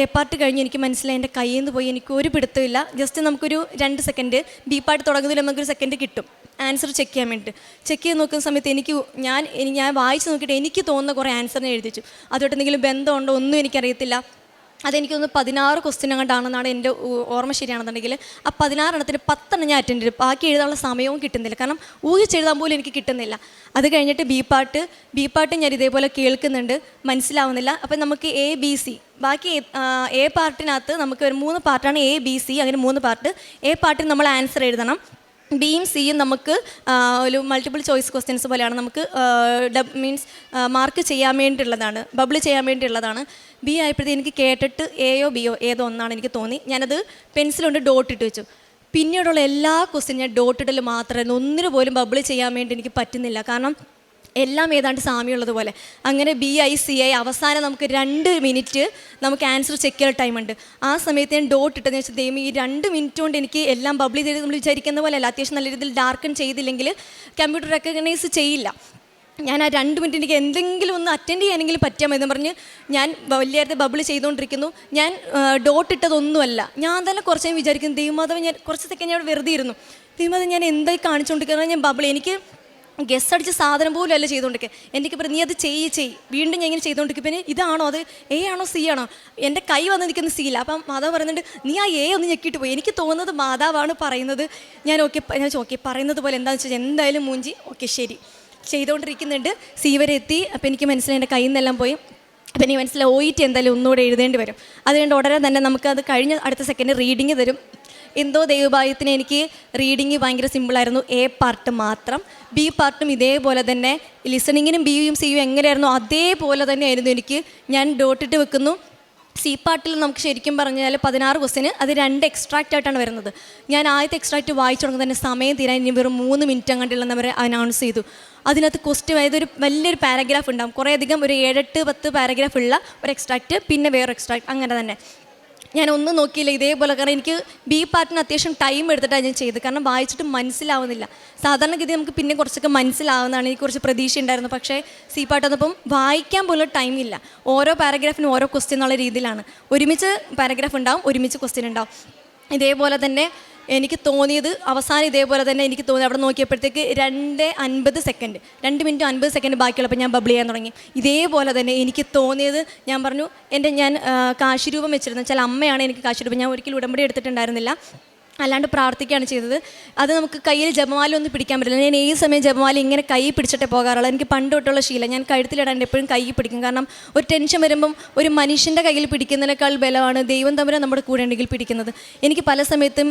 എ പാർട്ട് കഴിഞ്ഞ് എനിക്ക് മനസ്സിലായി എന്റെ കയ്യിൽ നിന്ന് പോയി എനിക്ക് ഒരു പിടുത്തമില്ല ജസ്റ്റ് നമുക്കൊരു രണ്ട് സെക്കൻഡ് ബി പാർട്ട് തുടങ്ങുന്നതിൽ നമുക്കൊരു സെക്കൻഡ് കിട്ടും. ആൻസർ ചെക്ക് ചെയ്യാൻ വേണ്ടിയിട്ട് ചെക്ക് ചെയ്ത് നോക്കുന്ന സമയത്ത് എനിക്ക് ഞാൻ ഞാൻ വായിച്ച് നോക്കിയിട്ട് എനിക്ക് തോന്നുന്ന കുറേ ആൻസറിനെ എഴുതി വെച്ചു അതുമായിട്ട് എന്തെങ്കിലും ബന്ധമുണ്ടോ ഒന്നും എനിക്കറിയത്തില്ല. അതെനിക്കൊന്ന് പതിനാറ് ക്വസ്റ്റ്യൻ അങ്ങോട്ടാണെന്നാണ് എന്റെ ഓർമ്മ ശരിയാണെന്നുണ്ടെങ്കിൽ ആ പതിനാറെണ്ണത്തിന് പത്തെണ്ണം ഞാൻ അറ്റൻഡ് ചെയ്തു. ബാക്കി എഴുതാനുള്ള സമയവും കിട്ടുന്നില്ല. കാരണം ഊഹിച്ചെഴുതാൻ പോലും എനിക്ക് കിട്ടുന്നില്ല. അത് കഴിഞ്ഞിട്ട് ബി പാട്ട് ബി പാട്ട് ഞാൻ ഇതേപോലെ കേൾക്കുന്നുണ്ട്. മനസ്സിലാവുന്നില്ല. അപ്പം നമുക്ക് എ ബി സി ബാക്കി എ പാർട്ടിനകത്ത് നമുക്ക് ഒരു മൂന്ന് പാർട്ടാണ് എ ബി സി അങ്ങനെ മൂന്ന് പാർട്ട് എ പാർട്ടിന് നമ്മൾ ആൻസർ എഴുതണം. ബിയും സിയും നമുക്ക് ഒരു മൾട്ടിപ്പിൾ ചോയ്സ് ക്വസ്റ്റ്യൻസ് പോലെയാണ് നമുക്ക് മീൻസ് മാർക്ക് ചെയ്യാൻ വേണ്ടിയുള്ളതാണ് ബബിൾ ചെയ്യാൻ വേണ്ടിയുള്ളതാണ്. ബി ആയപ്പോഴത്തേക്ക് എനിക്ക് കേട്ടിട്ട് എയോ ബിയോ ഏതോ ഒന്നാണ് എനിക്ക് തോന്നി. ഞാനത് പെൻസിലുകൊണ്ട് ഡോട്ട് ഇട്ട് വെച്ചു. പിന്നീടുള്ള എല്ലാ ക്വസ്റ്റ്യൻ ഞാൻ ഡോട്ട് ഇടൽ മാത്രമായിരുന്നു. ഒന്നിനു പോലും ബബിൾ ചെയ്യാൻ വേണ്ടി എനിക്ക് പറ്റുന്നില്ല. കാരണം എല്ലാം ഏതാണ്ട് സാമ്യമുള്ളതുപോലെ. അങ്ങനെ ബി ഐ സി ഐ അവസാനം നമുക്ക് രണ്ട് മിനിറ്റ് നമുക്ക് ആൻസർ ചെക്ക് ചെയ്യാൻ ടൈമുണ്ട് ആ സമയത്ത് ഞാൻ ഡോട്ട് ഇട്ടതെന്ന് വെച്ചാൽ ദൈവം ഈ രണ്ട് മിനിറ്റ് കൊണ്ട് എനിക്ക് എല്ലാം ബബിൾ ചെയ്ത് നമ്മൾ വിചാരിക്കുന്ന പോലെ അല്ല. അത്യാവശ്യം നല്ല രീതിയിൽ ഡാർക്കൺ ചെയ്തില്ലെങ്കിൽ കമ്പ്യൂട്ടർ റെക്കഗ്നൈസ് ചെയ്യില്ല. ഞാൻ ആ രണ്ട് മിനിറ്റ് എനിക്ക് എന്തെങ്കിലും ഒന്ന് അറ്റൻഡ് ചെയ്യാനെങ്കിലും പറ്റാമെന്ന് പറഞ്ഞ് ഞാൻ വലിയ ബബിൾ ചെയ്തുകൊണ്ടിരിക്കുന്നു. ഞാൻ ഡോട്ട് ഇട്ടതൊന്നുമല്ല. ഞാൻ തന്നെ കുറച്ച് വിചാരിക്കുന്നു ദൈവമാധവൻ ഞാൻ കുറച്ച് സെക്കൻഡ് ഞാൻ വെറുതെ ഇരുന്നു. ദൈവമാധവൻ ഞാൻ എന്തായി കാണിച്ചുകൊണ്ടിരിക്കുന്നത് ഞാൻ ബബിൾ എനിക്ക് ഗസ് സാധനം പോലും അല്ല ചെയ്തുകൊണ്ടിരിക്കുക. എനിക്ക് പറഞ്ഞു നീ അത് ചെയ്യ് ചെയ്യ്. വീണ്ടും ഞാൻ ഇങ്ങനെ ചെയ്തുകൊണ്ടിരിക്കും. പിന്നെ ഇതാണോ അത്? എ ആണോ സി ആണോ? എന്റെ കൈ വന്ന് നിൽക്കുന്ന സിയില്ല അപ്പം മാതാവ് പറയുന്നുണ്ട് നീ ആ എ ഒന്ന് ഞെക്കിയിട്ട് പോയി. എനിക്ക് തോന്നുന്നത് മാതാവാണ് പറയുന്നത്. ഞാൻ ഓക്കെ ഞാൻ ഓക്കെ പറയുന്നത് പോലെ എന്താണെന്ന് വെച്ചാൽ എന്തായാലും മൂഞ്ചി? ഓക്കെ ശരി. ചെയ്തുകൊണ്ടിരിക്കുന്നുണ്ട്. സി വരെ എത്തി. അപ്പം എനിക്ക് മനസ്സിലായി എന്റെ കയ്യിൽ നിന്നെല്ലാം പോയി. അപ്പം എനിക്ക് മനസ്സിലായി ഓയിറ്റ് ടി എന്തായാലും ഒന്നുകൂടെ എഴുതേണ്ടി വരും. അതുകൊണ്ട് ഉടനെ തന്നെ നമുക്ക് അത് കഴിഞ്ഞ അടുത്ത സെക്കൻഡ് റീഡിങ് തരും. എന്തോ ദൈവഭാഗ്യത്തിന് എനിക്ക് റീഡിങ് ഭയങ്കര സിമ്പിളായിരുന്നു എ പാർട്ട് മാത്രം. ബി പാർട്ടും ഇതേപോലെ തന്നെ ലിസണിങ്ങിനും ബിയും സിയും എങ്ങനെയായിരുന്നു അതേപോലെ തന്നെയായിരുന്നു എനിക്ക് ഞാൻ ഡോട്ടിട്ട് വെക്കുന്നു. സി പാർട്ടിൽ നമുക്ക് ശരിക്കും പറഞ്ഞാൽ പതിനാറ് ക്വസ്റ്റിന് അത് രണ്ട് എക്സ്ട്രാക്റ്റ് ആയിട്ടാണ് വരുന്നത്. ഞാൻ ആദ്യത്തെ എക്സ്ട്രാക്റ്റ് വായിച്ചു തുടങ്ങുന്ന തന്നെ സമയം തീരാൻ ഇനി വെറും മൂന്ന് മിനിറ്റ് അങ്ങോട്ടുള്ള അവരെ അനൗൺസ് ചെയ്തു. അതിനകത്ത് ക്വസ്റ്റ്യൻ അതായത് ഒരു വലിയൊരു പാരഗ്രാഫ് ഉണ്ടാകും കുറേ അധികം ഒരു ഏഴെട്ട് പത്ത് പാരഗ്രാഫ് ഉള്ള ഒരു എക്സ്ട്രാക്റ്റ് പിന്നെ വേറെ എക്സ്ട്രാക്റ്റ് അങ്ങനെ തന്നെ. ഞാൻ ഒന്നും നോക്കിയില്ല. ഇതേപോലെ കാരണം എനിക്ക് ബി പാർട്ടിന് അത്യാവശ്യം ടൈം എടുത്തിട്ടാണ് ഞാൻ ചെയ്തത്. കാരണം വായിച്ചിട്ട് മനസ്സിലാവുന്നില്ല. സാധാരണഗതി നമുക്ക് പിന്നെ കുറച്ചൊക്കെ മനസ്സിലാവുന്നതാണ്. എനിക്ക് കുറച്ച് പ്രതീക്ഷ ഉണ്ടായിരുന്നു പക്ഷേ സി പാർട്ട് വന്നപ്പം വായിക്കാൻ പോലും ടൈം ഇല്ല. ഓരോ പാരഗ്രാഫിനും ഓരോ ക്വസ്റ്റ്യൻ എന്നുള്ള രീതിയിലാണ്. ഒരുമിച്ച് പാരഗ്രാഫ് ഉണ്ടാവും ഒരുമിച്ച് ക്വസ്റ്റ്യൻ ഉണ്ടാവും ഇതേപോലെ തന്നെ എനിക്ക് തോന്നിയത് അവസാനം ഇതേപോലെ തന്നെ എനിക്ക് തോന്നി. അവിടെ നോക്കിയപ്പോഴത്തേക്ക് രണ്ട് അൻപത് സെക്കൻഡ് രണ്ട് മിനിറ്റ് അൻപത് സെക്കൻഡ് ബാക്കിയുള്ളപ്പോൾ ഞാൻ ബബിൾ ചെയ്യാൻ തുടങ്ങി. ഇതേപോലെ തന്നെ എനിക്ക് തോന്നിയത് ഞാൻ പറഞ്ഞു എന്റെ ഞാൻ കാശിരൂപം വെച്ചിരുന്നു വെച്ചാൽ അമ്മയാണ് എനിക്ക് കാശിരൂപം. ഞാൻ ഒരിക്കലും ഉടമ്പടി എടുത്തിട്ടുണ്ടായിരുന്നില്ല. അല്ലാണ്ട് പ്രാർത്ഥിക്കുകയാണ് ചെയ്തത്. അത് നമുക്ക് കയ്യിൽ ജപമാല ഒന്നും പിടിക്കാൻ പറ്റില്ല. ഞാൻ ഏത് സമയം ജപമാല ഇങ്ങനെ കൈ പിടിച്ചിട്ടേ പോകാറുള്ളൂ. എനിക്ക് പണ്ട് തൊട്ടുള്ള ശീലം. ഞാൻ കഴുത്തിലിടാണ്ട് എപ്പോഴും കൈ പിടിക്കും. കാരണം ഒരു ടെൻഷൻ വരുമ്പം ഒരു മനുഷ്യന്റെ കയ്യിൽ പിടിക്കുന്നതിനേക്കാൾ ബലമാണ് ദൈവം തമ്മിൽ നമ്മുടെ കൂടെ ഉണ്ടെങ്കിൽ പിടിക്കുന്നത്. എനിക്ക് പല സമയത്തും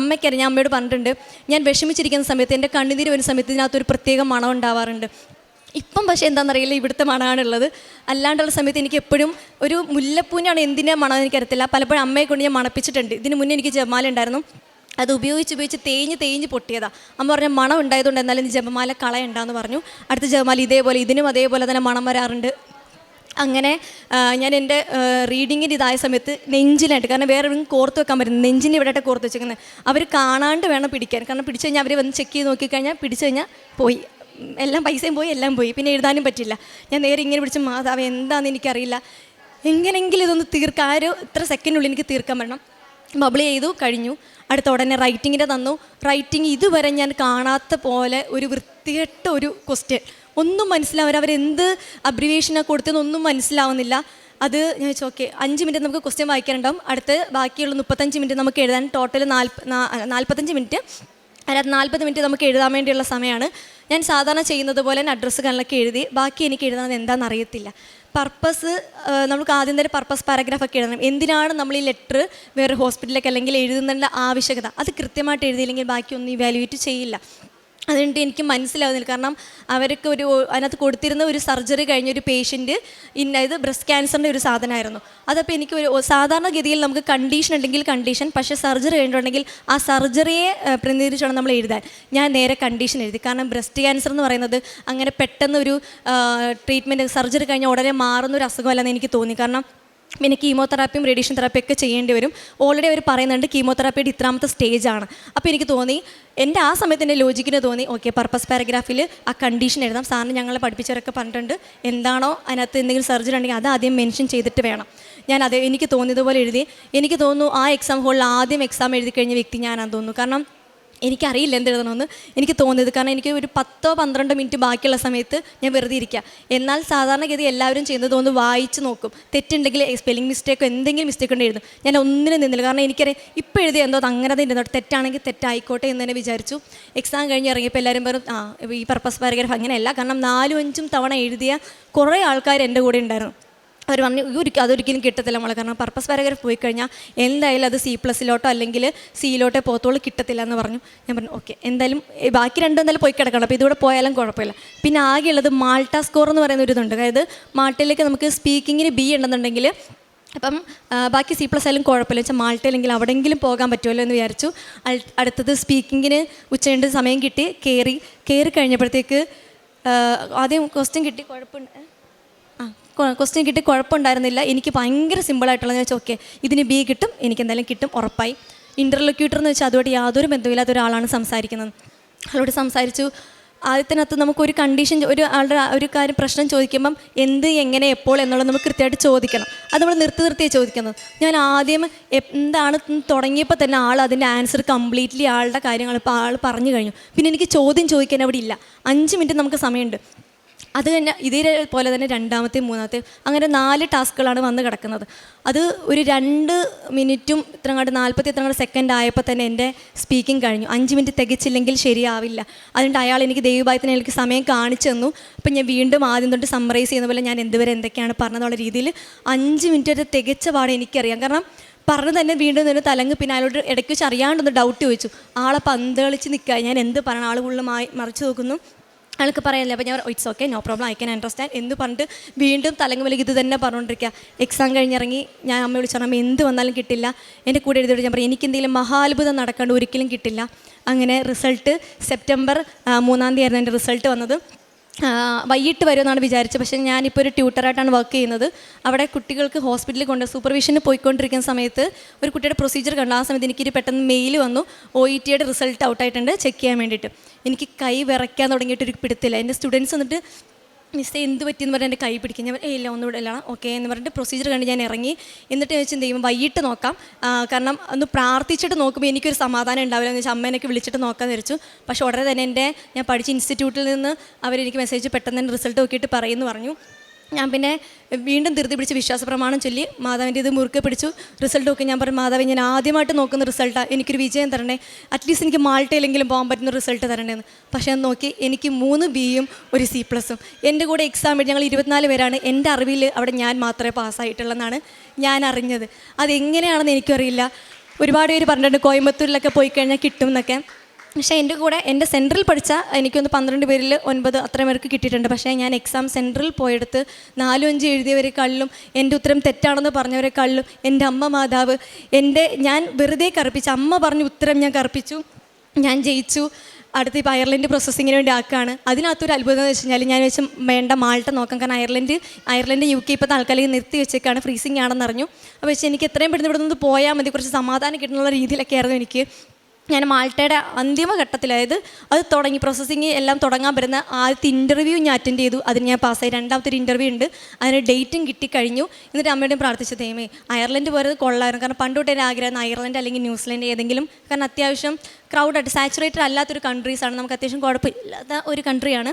അമ്മയ്ക്കറിയാം ഞാൻ അമ്മയോട് പറഞ്ഞിട്ടുണ്ട് ഞാൻ വിഷമിച്ചിരിക്കുന്ന സമയത്ത് എന്റെ കണ്ണുനീര് വരുന്ന സമയത്ത് ഇതിനകത്തൊരു പ്രത്യേക മണം ഉണ്ടാവാറുണ്ട്. ഇപ്പം പക്ഷേ എന്താണെന്നറിയില്ല ഇവിടുത്തെ മണമാണുള്ളത്. അല്ലാണ്ടുള്ള സമയത്ത് എനിക്ക് എപ്പോഴും ഒരു മുല്ലപ്പൂവിനാണ് എന്തിനാ മണം എനിക്കറിയത്തില്ല. പലപ്പോഴും അമ്മയെ കൊണ്ട് ഞാൻ മണപ്പിച്ചിട്ടുണ്ട്. ഇതിന് മുന്നേ എനിക്ക് ജപമാല ഉണ്ടായിരുന്നു. അത് ഉപയോഗിച്ച് ഉപയോഗിച്ച് തേഞ്ഞ് തേഞ്ഞ് പൊട്ടിയതാ. അമ്മ പറഞ്ഞ മണം ഉണ്ടായതുകൊണ്ട് എന്നാലും ജപമാല കളയണ്ടെന്ന് പറഞ്ഞു. അടുത്ത ജപമാല ഇതേപോലെ ഇതിനും അതേപോലെ തന്നെ മണം വരാറുണ്ട്. അങ്ങനെ ഞാൻ എന്റെ റീഡിങ്ങിന്റെ ഇതായ സമയത്ത് നെഞ്ചിലായിട്ട് കാരണം വേറെ എവിടെയും കോർത്ത് വെക്കാൻ പറ്റുന്നത് നെഞ്ചിന്റെ ഇവിടെയായിട്ട് കോർത്ത് വെച്ചേക്കുന്നത് അവർ കാണാണ്ട് വേണം പിടിക്കാൻ. കാരണം പിടിച്ചു കഴിഞ്ഞാൽ അവർ വന്ന് ചെക്ക് ചെയ്ത് നോക്കിക്കഴിഞ്ഞാൽ പിടിച്ചു കഴിഞ്ഞാൽ പോയി. എല്ലാം പൈസയും പോയി എല്ലാം പോയി. പിന്നെ എഴുതാനും പറ്റില്ല. ഞാൻ നേരെ ഇങ്ങനെ പിടിച്ച് മാതാവ് എന്താണെന്ന് എനിക്കറിയില്ല. എങ്ങനെയെങ്കിലും ഇതൊന്ന് തീർക്കാം ആ ഒരു ഇത്ര സെക്കൻഡിനുള്ളിൽ എനിക്ക് തീർക്കാൻ പറ്റണം. ബബിൾ ചെയ്തു കഴിഞ്ഞു. അടുത്ത ഉടനെ റൈറ്റിങ്ങിന്റെ തന്നു. റൈറ്റിംഗ് ഇതുവരെ ഞാൻ കാണാത്ത പോലെ ഒരു വൃത്തികെട്ട ഒരു ക്വസ്റ്റ്യൻ ഒന്നും മനസ്സിലാവില്ല അവരെന്ത് അബ്രിവേഷനാണ് കൊടുത്തതെന്ന് ഒന്നും മനസ്സിലാവുന്നില്ല. അത് ഞാൻ വെച്ചു ഓക്കെ അഞ്ച് മിനിറ്റ് നമുക്ക് ക്വസ്റ്റ്യൻ വായിക്കാനുണ്ടാവും. അടുത്ത് ബാക്കിയുള്ള മുപ്പത്തഞ്ച് മിനിറ്റ് നമുക്ക് എഴുതാൻ ടോട്ടൽ നാൽപ്പ നാൽപ്പത്തഞ്ച് മിനിറ്റ് അതിനകത്ത് നാൽപ്പത് മിനിറ്റ് നമുക്ക് എഴുതാൻ വേണ്ടിയുള്ള സമയമാണ്. ഞാൻ സാധാരണ ചെയ്യുന്നത് പോലെ തന്നെ അഡ്രസ്സ് കാര്യങ്ങളൊക്കെ എഴുതി ബാക്കി എനിക്ക് എഴുതണമെന്ന് എന്താണെന്ന് അറിയത്തില്ല പർപ്പസ് നമുക്ക് ആദ്യം തന്നെ പർപ്പസ് പാരഗ്രാഫൊക്കെ എഴുതണം. എന്തിനാണ് നമ്മൾ ഈ ലെറ്റർ വേറെ ഹോസ്പിറ്റലിലേക്ക് അല്ലെങ്കിൽ എഴുതുന്നതിന്റെ ആവശ്യകത? അത് കൃത്യമായിട്ട് എഴുതിയില്ലെങ്കിൽ ബാക്കിയൊന്നും ഇവാലുവേറ്റ് ചെയ്യില്ല. അതുകൊണ്ട് എനിക്ക് മനസ്സിലാവുന്നില്ല. കാരണം അവർക്ക് ഒരു അതിനകത്ത് കൊടുത്തിരുന്ന ഒരു സർജറി കഴിഞ്ഞ ഒരു പേഷ്യന്റ് ഇന്ന ഇത് ബ്രസ്റ്റ് ക്യാൻസറിന്റെ ഒരു സാധനമായിരുന്നു. അതപ്പോൾ എനിക്ക് ഒരു സാധാരണഗതിയിൽ നമുക്ക് കണ്ടീഷൻ ഉണ്ടെങ്കിൽ കണ്ടീഷൻ പക്ഷേ സർജറി കഴിഞ്ഞിട്ടുണ്ടെങ്കിൽ ആ സർജറിയെ പ്രതിനിധീകരിച്ചാണ് നമ്മൾ എഴുതാൻ. ഞാൻ നേരെ കണ്ടീഷൻ എഴുതി. കാരണം ബ്രസ്റ്റ് ക്യാൻസർ എന്ന് പറയുന്നത് അങ്ങനെ പെട്ടെന്ന് ഒരു ട്രീറ്റ്മെന്റ് സർജറി കഴിഞ്ഞാൽ ഉടനെ മാറുന്ന ഒരു അസുഖമല്ലെന്ന് എനിക്ക് തോന്നി. കാരണം പിന്നെ കീമോതെറാപ്പിയും റേഡിയേഷൻ തെറാപ്പിയൊക്കെ ചെയ്യേണ്ടി വരും. ഓൾറെഡി അവർ പറയുന്നുണ്ട് കീമോതെറാപ്പിയുടെ ഇത്രാമത്തെ സ്റ്റേജാണ് അപ്പോൾ എനിക്ക് തോന്നി എന്റെ ആ സമയത്ത് എന്റെ ലോജിക്കിന് തോന്നി ഓക്കെ പർപ്പസ് പാരഗ്രാഫിൽ ആ കണ്ടീഷൻ എഴുതാം. സാറിന് ഞങ്ങളെ പഠിപ്പിച്ചവരൊക്കെ പറഞ്ഞിട്ടുണ്ട് എന്താണോ അതിനകത്ത് എന്തെങ്കിലും സർജറി ഉണ്ടെങ്കിൽ അത് ആദ്യം മെൻഷൻ ചെയ്തിട്ട് വേണം. ഞാൻ അത് എനിക്ക് തോന്നിയതുപോലെ എഴുതി. എനിക്ക് തോന്നുന്നു ആ എക്സാം ഹോളിൽ ആദ്യം എക്സാം എഴുതി കഴിഞ്ഞ വ്യക്തി ഞാനാണെന്ന് തോന്നുന്നു. കാരണം എനിക്കറിയില്ല എന്ത് എഴുതണമെന്ന് എനിക്ക് തോന്നിയത്. കാരണം എനിക്ക് ഒരു പത്തോ പന്ത്രണ്ടോ മിനിറ്റ് ബാക്കിയുള്ള സമയത്ത് ഞാൻ വെറുതെ ഇരിക്കുക. എന്നാൽ സാധാരണഗതി എല്ലാവരും ചെയ്യുന്നത് ഒന്ന് വായിച്ച് നോക്കും. തെറ്റുണ്ടെങ്കിൽ സ്പെല്ലിംഗ് മിസ്റ്റേക്കോ എന്തെങ്കിലും മിസ്റ്റേക്ക് ഉണ്ട് എഴുതും. ഞാൻ ഒന്നിനും നിന്നില്ല. കാരണം എനിക്കറിയാം ഇപ്പോൾ എഴുതിയ എന്തോ അത് അങ്ങനെ തന്നെ ഇരുന്നോട്ടെ. തെറ്റാണെങ്കിൽ തെറ്റായിക്കോട്ടെ എന്ന് തന്നെ വിചാരിച്ചു. എക്സാം കഴിഞ്ഞ് ഇറങ്ങിയപ്പോൾ എല്ലാവരും പറഞ്ഞു ആ ഈ പർപ്പസ് പാരഗ്രാഫ് അങ്ങനെയല്ല. കാരണം നാലും അഞ്ചും തവണ എഴുതിയ കുറേ ആൾക്കാർ എന്റെ കൂടെ ഉണ്ടായിരുന്നു. അവർ പറഞ്ഞു "ഈ ഒരിക്കലും അതൊരിക്കലും കിട്ടത്തില്ല നമ്മളെ കാരണം പർപ്പസ് പാരഗ്രാഫ് പോയി കഴിഞ്ഞാൽ എന്തായാലും അത് സി പ്ലസിലോട്ടോ അല്ലെങ്കിൽ സിയിലോട്ടോ പോത്തോളൂ കിട്ടത്തില്ല എന്ന് പറഞ്ഞു. ഞാൻ പറഞ്ഞു ഓക്കെ എന്തായാലും ബാക്കി രണ്ടും എന്തായാലും പോയി കിടക്കണം. അപ്പോൾ ഇതുകൂടെ പോയാലും കുഴപ്പമില്ല. പിന്നെ ആകെയുള്ളത് മാൾട്ട സ്കോർ എന്ന് പറയുന്ന ഒരു ഇതുണ്ട്. അതായത് മാൾട്ടയിലേക്ക് നമുക്ക് സ്പീക്കിങ്ങിന് ബി ഉണ്ടെന്നുണ്ടെങ്കിൽ അപ്പം ബാക്കി സി പ്ലസ് ആയാലും കുഴപ്പമില്ല. വെച്ചാൽ മാൾട്ടയിലെങ്കിൽ അവിടെയെങ്കിലും പോകാൻ പറ്റുമല്ലോ എന്ന് വിചാരിച്ചു. അടുത്തത് സ്പീക്കിങ്ങിന് ഉച്ചയുണ്ട് സമയം കിട്ടി കയറി കയറി കഴിഞ്ഞപ്പോഴത്തേക്ക് ആദ്യം ക്വസ്റ്റ്യൻ കിട്ടി കുഴപ്പമുണ്ട്. ക്വസ്റ്റ്യൻ കിട്ടി കുഴപ്പമുണ്ടായിരുന്നില്ല. എനിക്ക് ഭയങ്കര സിമ്പിളായിട്ടുള്ള ഞാൻ വെച്ചാൽ ഓക്കെ ഇതിന് ബി കിട്ടും എനിക്ക് എന്തായാലും കിട്ടും ഉറപ്പായി. ഇന്റർലൊക്യൂട്ടർ എന്ന് വെച്ചാൽ അതുമായിട്ട് യാതൊരു ബന്ധമില്ലാത്ത ഒരാളാണ് സംസാരിക്കുന്നത്. അവളോട് സംസാരിച്ചു. ആദ്യത്തിനകത്ത് നമുക്ക് ഒരു കണ്ടീഷൻ ഒരു ആളുടെ ഒരു കാര്യം പ്രശ്നം ചോദിക്കുമ്പം എന്ത് എങ്ങനെ എപ്പോൾ എന്നുള്ളത് നമുക്ക് കൃത്യമായിട്ട് ചോദിക്കണം. അത് നമ്മൾ നിർത്തി നിർത്തിയാണ് ചോദിക്കുന്നത്. ഞാൻ ആദ്യം എന്താണ് തുടങ്ങിയപ്പോൾ തന്നെ ആൾ അതിന്റെ ആൻസർ കംപ്ലീറ്റ്ലി ആളുടെ കാര്യങ്ങൾ ഇപ്പോൾ ആൾ പറഞ്ഞു കഴിഞ്ഞു. പിന്നെ എനിക്ക് ചോദ്യം ചോദിക്കാൻ അവിടെ ഇല്ല. അഞ്ച് മിനിറ്റ് നമുക്ക് സമയമുണ്ട്. അത് തന്നെ ഇതേ പോലെ തന്നെ രണ്ടാമത്തെ മൂന്നാമത്തെ അങ്ങനെ നാല് ടാസ്കുകളാണ് വന്ന് കിടക്കുന്നത്. അത് ഒരു രണ്ട് മിനിറ്റും ഇത്രങ്ങാണ്ട് നാൽപ്പത്തി എത്രങ്ങാട് സെക്കൻഡ് ആയപ്പോൾ തന്നെ എന്റെ സ്പീക്കിംഗ് കഴിഞ്ഞു. അഞ്ച് മിനിറ്റ് തികച്ചില്ലെങ്കിൽ ശരിയാവില്ല. അതുകൊണ്ട് അയാൾ എനിക്ക് ദൈവഭായത്തിന് എനിക്ക് സമയം കാണിച്ചു തന്നു. അപ്പം ഞാൻ വീണ്ടും ആദ്യം തൊട്ട് സമ്മറൈസ് ചെയ്യുന്ന പോലെ ഞാൻ എന്തുവരെ എന്തൊക്കെയാണ് പറഞ്ഞതെന്നുള്ള രീതിയിൽ അഞ്ച് മിനിറ്റ് വരെ തികച്ച പാടെ എനിക്കറിയാം. കാരണം പറഞ്ഞു തന്നെ വീണ്ടും നിന്ന് തലങ്ങ് പിന്നെ അയാളോട് ഇടയ്ക്ക് വെച്ച് അറിയാണ്ടൊന്ന് ഡൗട്ട് ചോദിച്ചു. ആളെ പന്ത് കളിച്ച് നിൽക്കുക ഞാൻ എന്ത് പറയണം ആൾ മായി മറിച്ച് നോക്കുന്നു. ആൾക്ക് പറയാനില്ല അപ്പോൾ ഞാൻ it's okay no problem I can understand എന്ന് പറഞ്ഞിട്ട് വീണ്ടും തലങ്ങ് വലിക്ക് ഇത് തന്നെ പറഞ്ഞുകൊണ്ടിരിക്കുക എക്സാം കഴിഞ്ഞിറങ്ങി ഞാൻ അമ്മ വിളിച്ചാൽ അമ്മ എന്ത് വന്നാലും കിട്ടില്ല. എന്റെ കൂടെ എഴുതിയിട്ട് ഞാൻ പറയും എനിക്ക് എന്തെങ്കിലും മഹാത്ഭുതം നടക്കാണ്ട് ഒരിക്കലും കിട്ടില്ല. അങ്ങനെ റിസൾട്ട് സെപ്റ്റംബർ മൂന്നാം തീയതി ആയിരുന്നു എന്റെ റിസൾട്ട് വന്നത്. വൈകിട്ട് വരുമെന്നാണ് വിചാരിച്ചത്. പക്ഷേ ഞാനിപ്പോൾ ഒരു ട്യൂട്ടറായിട്ടാണ് വർക്ക് ചെയ്യുന്നത്. അവിടെ കുട്ടികൾക്ക് ഹോസ്പിറ്റലിൽ കൊണ്ട് സൂപ്പർവിഷന് പോയിക്കൊണ്ടിരിക്കുന്ന സമയത്ത് ഒരു കുട്ടിയുടെ പ്രൊസീജിയർ കണ്ടു. ആ സമയത്ത് എനിക്കൊരു പെട്ടെന്ന് മെയിൽ വന്നു. ഒ ഇ ടിയുടെ റിസൾട്ട് ഔട്ടായിട്ടുണ്ട് ചെക്ക് ചെയ്യാൻ വേണ്ടിയിട്ട്. എനിക്ക് കൈ വിറയ്ക്കാൻ തുടങ്ങിയിട്ടൊരു പിടുത്തില്ല. എന്റെ സ്റ്റുഡൻസ് വന്നിട്ട് മിസ്സേ എന്ത് പറ്റിയെന്ന് പറഞ്ഞാൽ എന്റെ കൈ പിടിക്കും ഞാൻ ഏയ് ഇല്ല ഒന്നുകൂടെ ഇല്ല. ഓക്കെ എന്ന് പറഞ്ഞിട്ട് പ്രൊസീജിയർ കണ്ട് ഞാൻ ഇറങ്ങി. എന്നിട്ട് വെച്ച് എന്ത് ചെയ്യും വൈകിട്ട് നോക്കാം. കാരണം ഒന്ന് പ്രാർത്ഥിച്ചിട്ട് നോക്കുമ്പോൾ എനിക്കൊരു സമാധാനം ഉണ്ടാവില്ല. എന്ന് വെച്ചാൽ അമ്മേനൊക്കെ വിളിച്ചിട്ട് നോക്കാൻ വിചാരിച്ചു. പക്ഷേ ഉടനെ തന്നെ എന്റെ ഞാൻ പഠിച്ച ഇൻസ്റ്റിറ്റ്യൂട്ടിൽ നിന്ന് അവരെനിക്ക് മെസ്സേജ് പെട്ടെന്ന് തന്നെ റിസൾട്ട് നോക്കിയിട്ട് പറയുമെന്ന് പറഞ്ഞു. ഞാൻ പിന്നെ വീണ്ടും ധൃതി പിടിച്ച് വിശ്വാസ പ്രമാണം ചൊല്ലി മാതാവിന്റെ ഇത് മുറുക്കെ പിടിച്ചു. റിസൾട്ട് നോക്കി ഞാൻ പറഞ്ഞു മാതാവ് ഞാൻ ആദ്യമായിട്ട് നോക്കുന്ന റിസൾട്ടാണ് എനിക്കൊരു വിജയം തരണേ. അറ്റ്ലീസ്റ്റ് എനിക്ക് മാൾട്ടയിലെങ്കിലും പോകാൻ പറ്റുന്ന റിസൾട്ട് തരണേന്ന്. പക്ഷേ നോക്കി എനിക്ക് മൂന്ന് ബിയും ഒരു സി പ്ലസും എന്റെ കൂടെ എക്സാം ഞങ്ങൾ ഇരുപത്തിനാല് പേരാണ്. എന്റെ അറിവിൽ അവിടെ ഞാൻ മാത്രമേ പാസ്സായിട്ടുള്ളതെന്നാണ് ഞാൻ അറിഞ്ഞത്. അതെങ്ങനെയാണെന്ന് എനിക്കറിയില്ല. ഒരുപാട് പേര് പറഞ്ഞിട്ടുണ്ട് കോയമ്പത്തൂരിലൊക്കെ പോയി കഴിഞ്ഞാൽ കിട്ടും എന്നൊക്കെ. പക്ഷേ എന്റെ കൂടെ എന്റെ സെന്ററിൽ പഠിച്ച എനിക്കൊന്ന് പന്ത്രണ്ട് പേരിൽ ഒൻപത് അത്രയും പേർക്ക് കിട്ടിയിട്ടുണ്ട്. പക്ഷേ ഞാൻ എക്സാം സെന്ററിൽ പോയെടുത്ത് നാലും അഞ്ച് എഴുതിയവരെക്കാളിലും എന്റെ ഉത്തരം തെറ്റാണെന്ന് പറഞ്ഞവരെക്കാളിലും എന്റെ അമ്മ മാതാവ് എന്റെ ഞാൻ വെറുതെ കറുപ്പിച്ചു അമ്മ പറഞ്ഞ ഉത്തരം ഞാൻ കറുപ്പിച്ചു ഞാൻ ജയിച്ചു. അടുത്ത് ഇപ്പോൾ അയർലൻഡ് പ്രോസസ്സിങ്ങിന് വേണ്ടി ആക്കുകയാണ് അതിനകത്തൊരു അത്ഭുതം എന്ന് വെച്ച് കഴിഞ്ഞാൽ ഞാൻ വെച്ച് വേണ്ട മാൾട്ട നോക്കാം. കാരണം അയർലൻഡ് അയർലൻഡ് യു കെ ഇപ്പോൾ താൽക്കാലിക നിർത്തി വെച്ചേക്കാണ് ഫ്രീസിങ് ആണെന്ന് അറിഞ്ഞു. അപ്പോൾ വെച്ച് എനിക്ക് എത്രയും പെട്ടെന്ന് ഇവിടെ നിന്ന് പോയാൽ മതി. കുറച്ച് സമാധാനം കിട്ടുന്നുള്ള രീതിയിലൊക്കെ ആയിരുന്നു എനിക്ക് ഞാൻ മാൾട്ടയുടെ അന്തിമഘട്ടത്തിൽ അതായത് അത് തുടങ്ങി പ്രോസസ്സിങ് എല്ലാം തുടങ്ങാൻ വരുന്ന ആദ്യത്തെ ഇന്റർവ്യൂ ഞാൻ അറ്റൻഡ് ചെയ്തു. അതിന് ഞാൻ പാസ്സായി രണ്ടാമത്തെ ഒരു ഇന്റർവ്യൂ ഉണ്ട്. അതിന് ഡേറ്റും കിട്ടിക്കഴിഞ്ഞു. എന്നിട്ട് അമ്മയുടെയും പ്രാർത്ഥിച്ചു ദൈവമേ അയർലൻഡ് പോയത് കൊള്ളായിരുന്നു. കാരണം പണ്ട് തൊട്ടേ ആഗ്രഹം അയർലൻഡ് അല്ലെങ്കിൽ ന്യൂസിലൻഡ് ഏതെങ്കിലും. കാരണം അത്യാവശ്യം ക്രൗഡായിട്ട് സാച്ചുറേറ്റഡ് അല്ലാത്തൊരു കൺട്രീസാണ് നമുക്ക് അത്യാവശ്യം കുഴപ്പമില്ലാത്ത ഒരു കൺട്രിയാണ്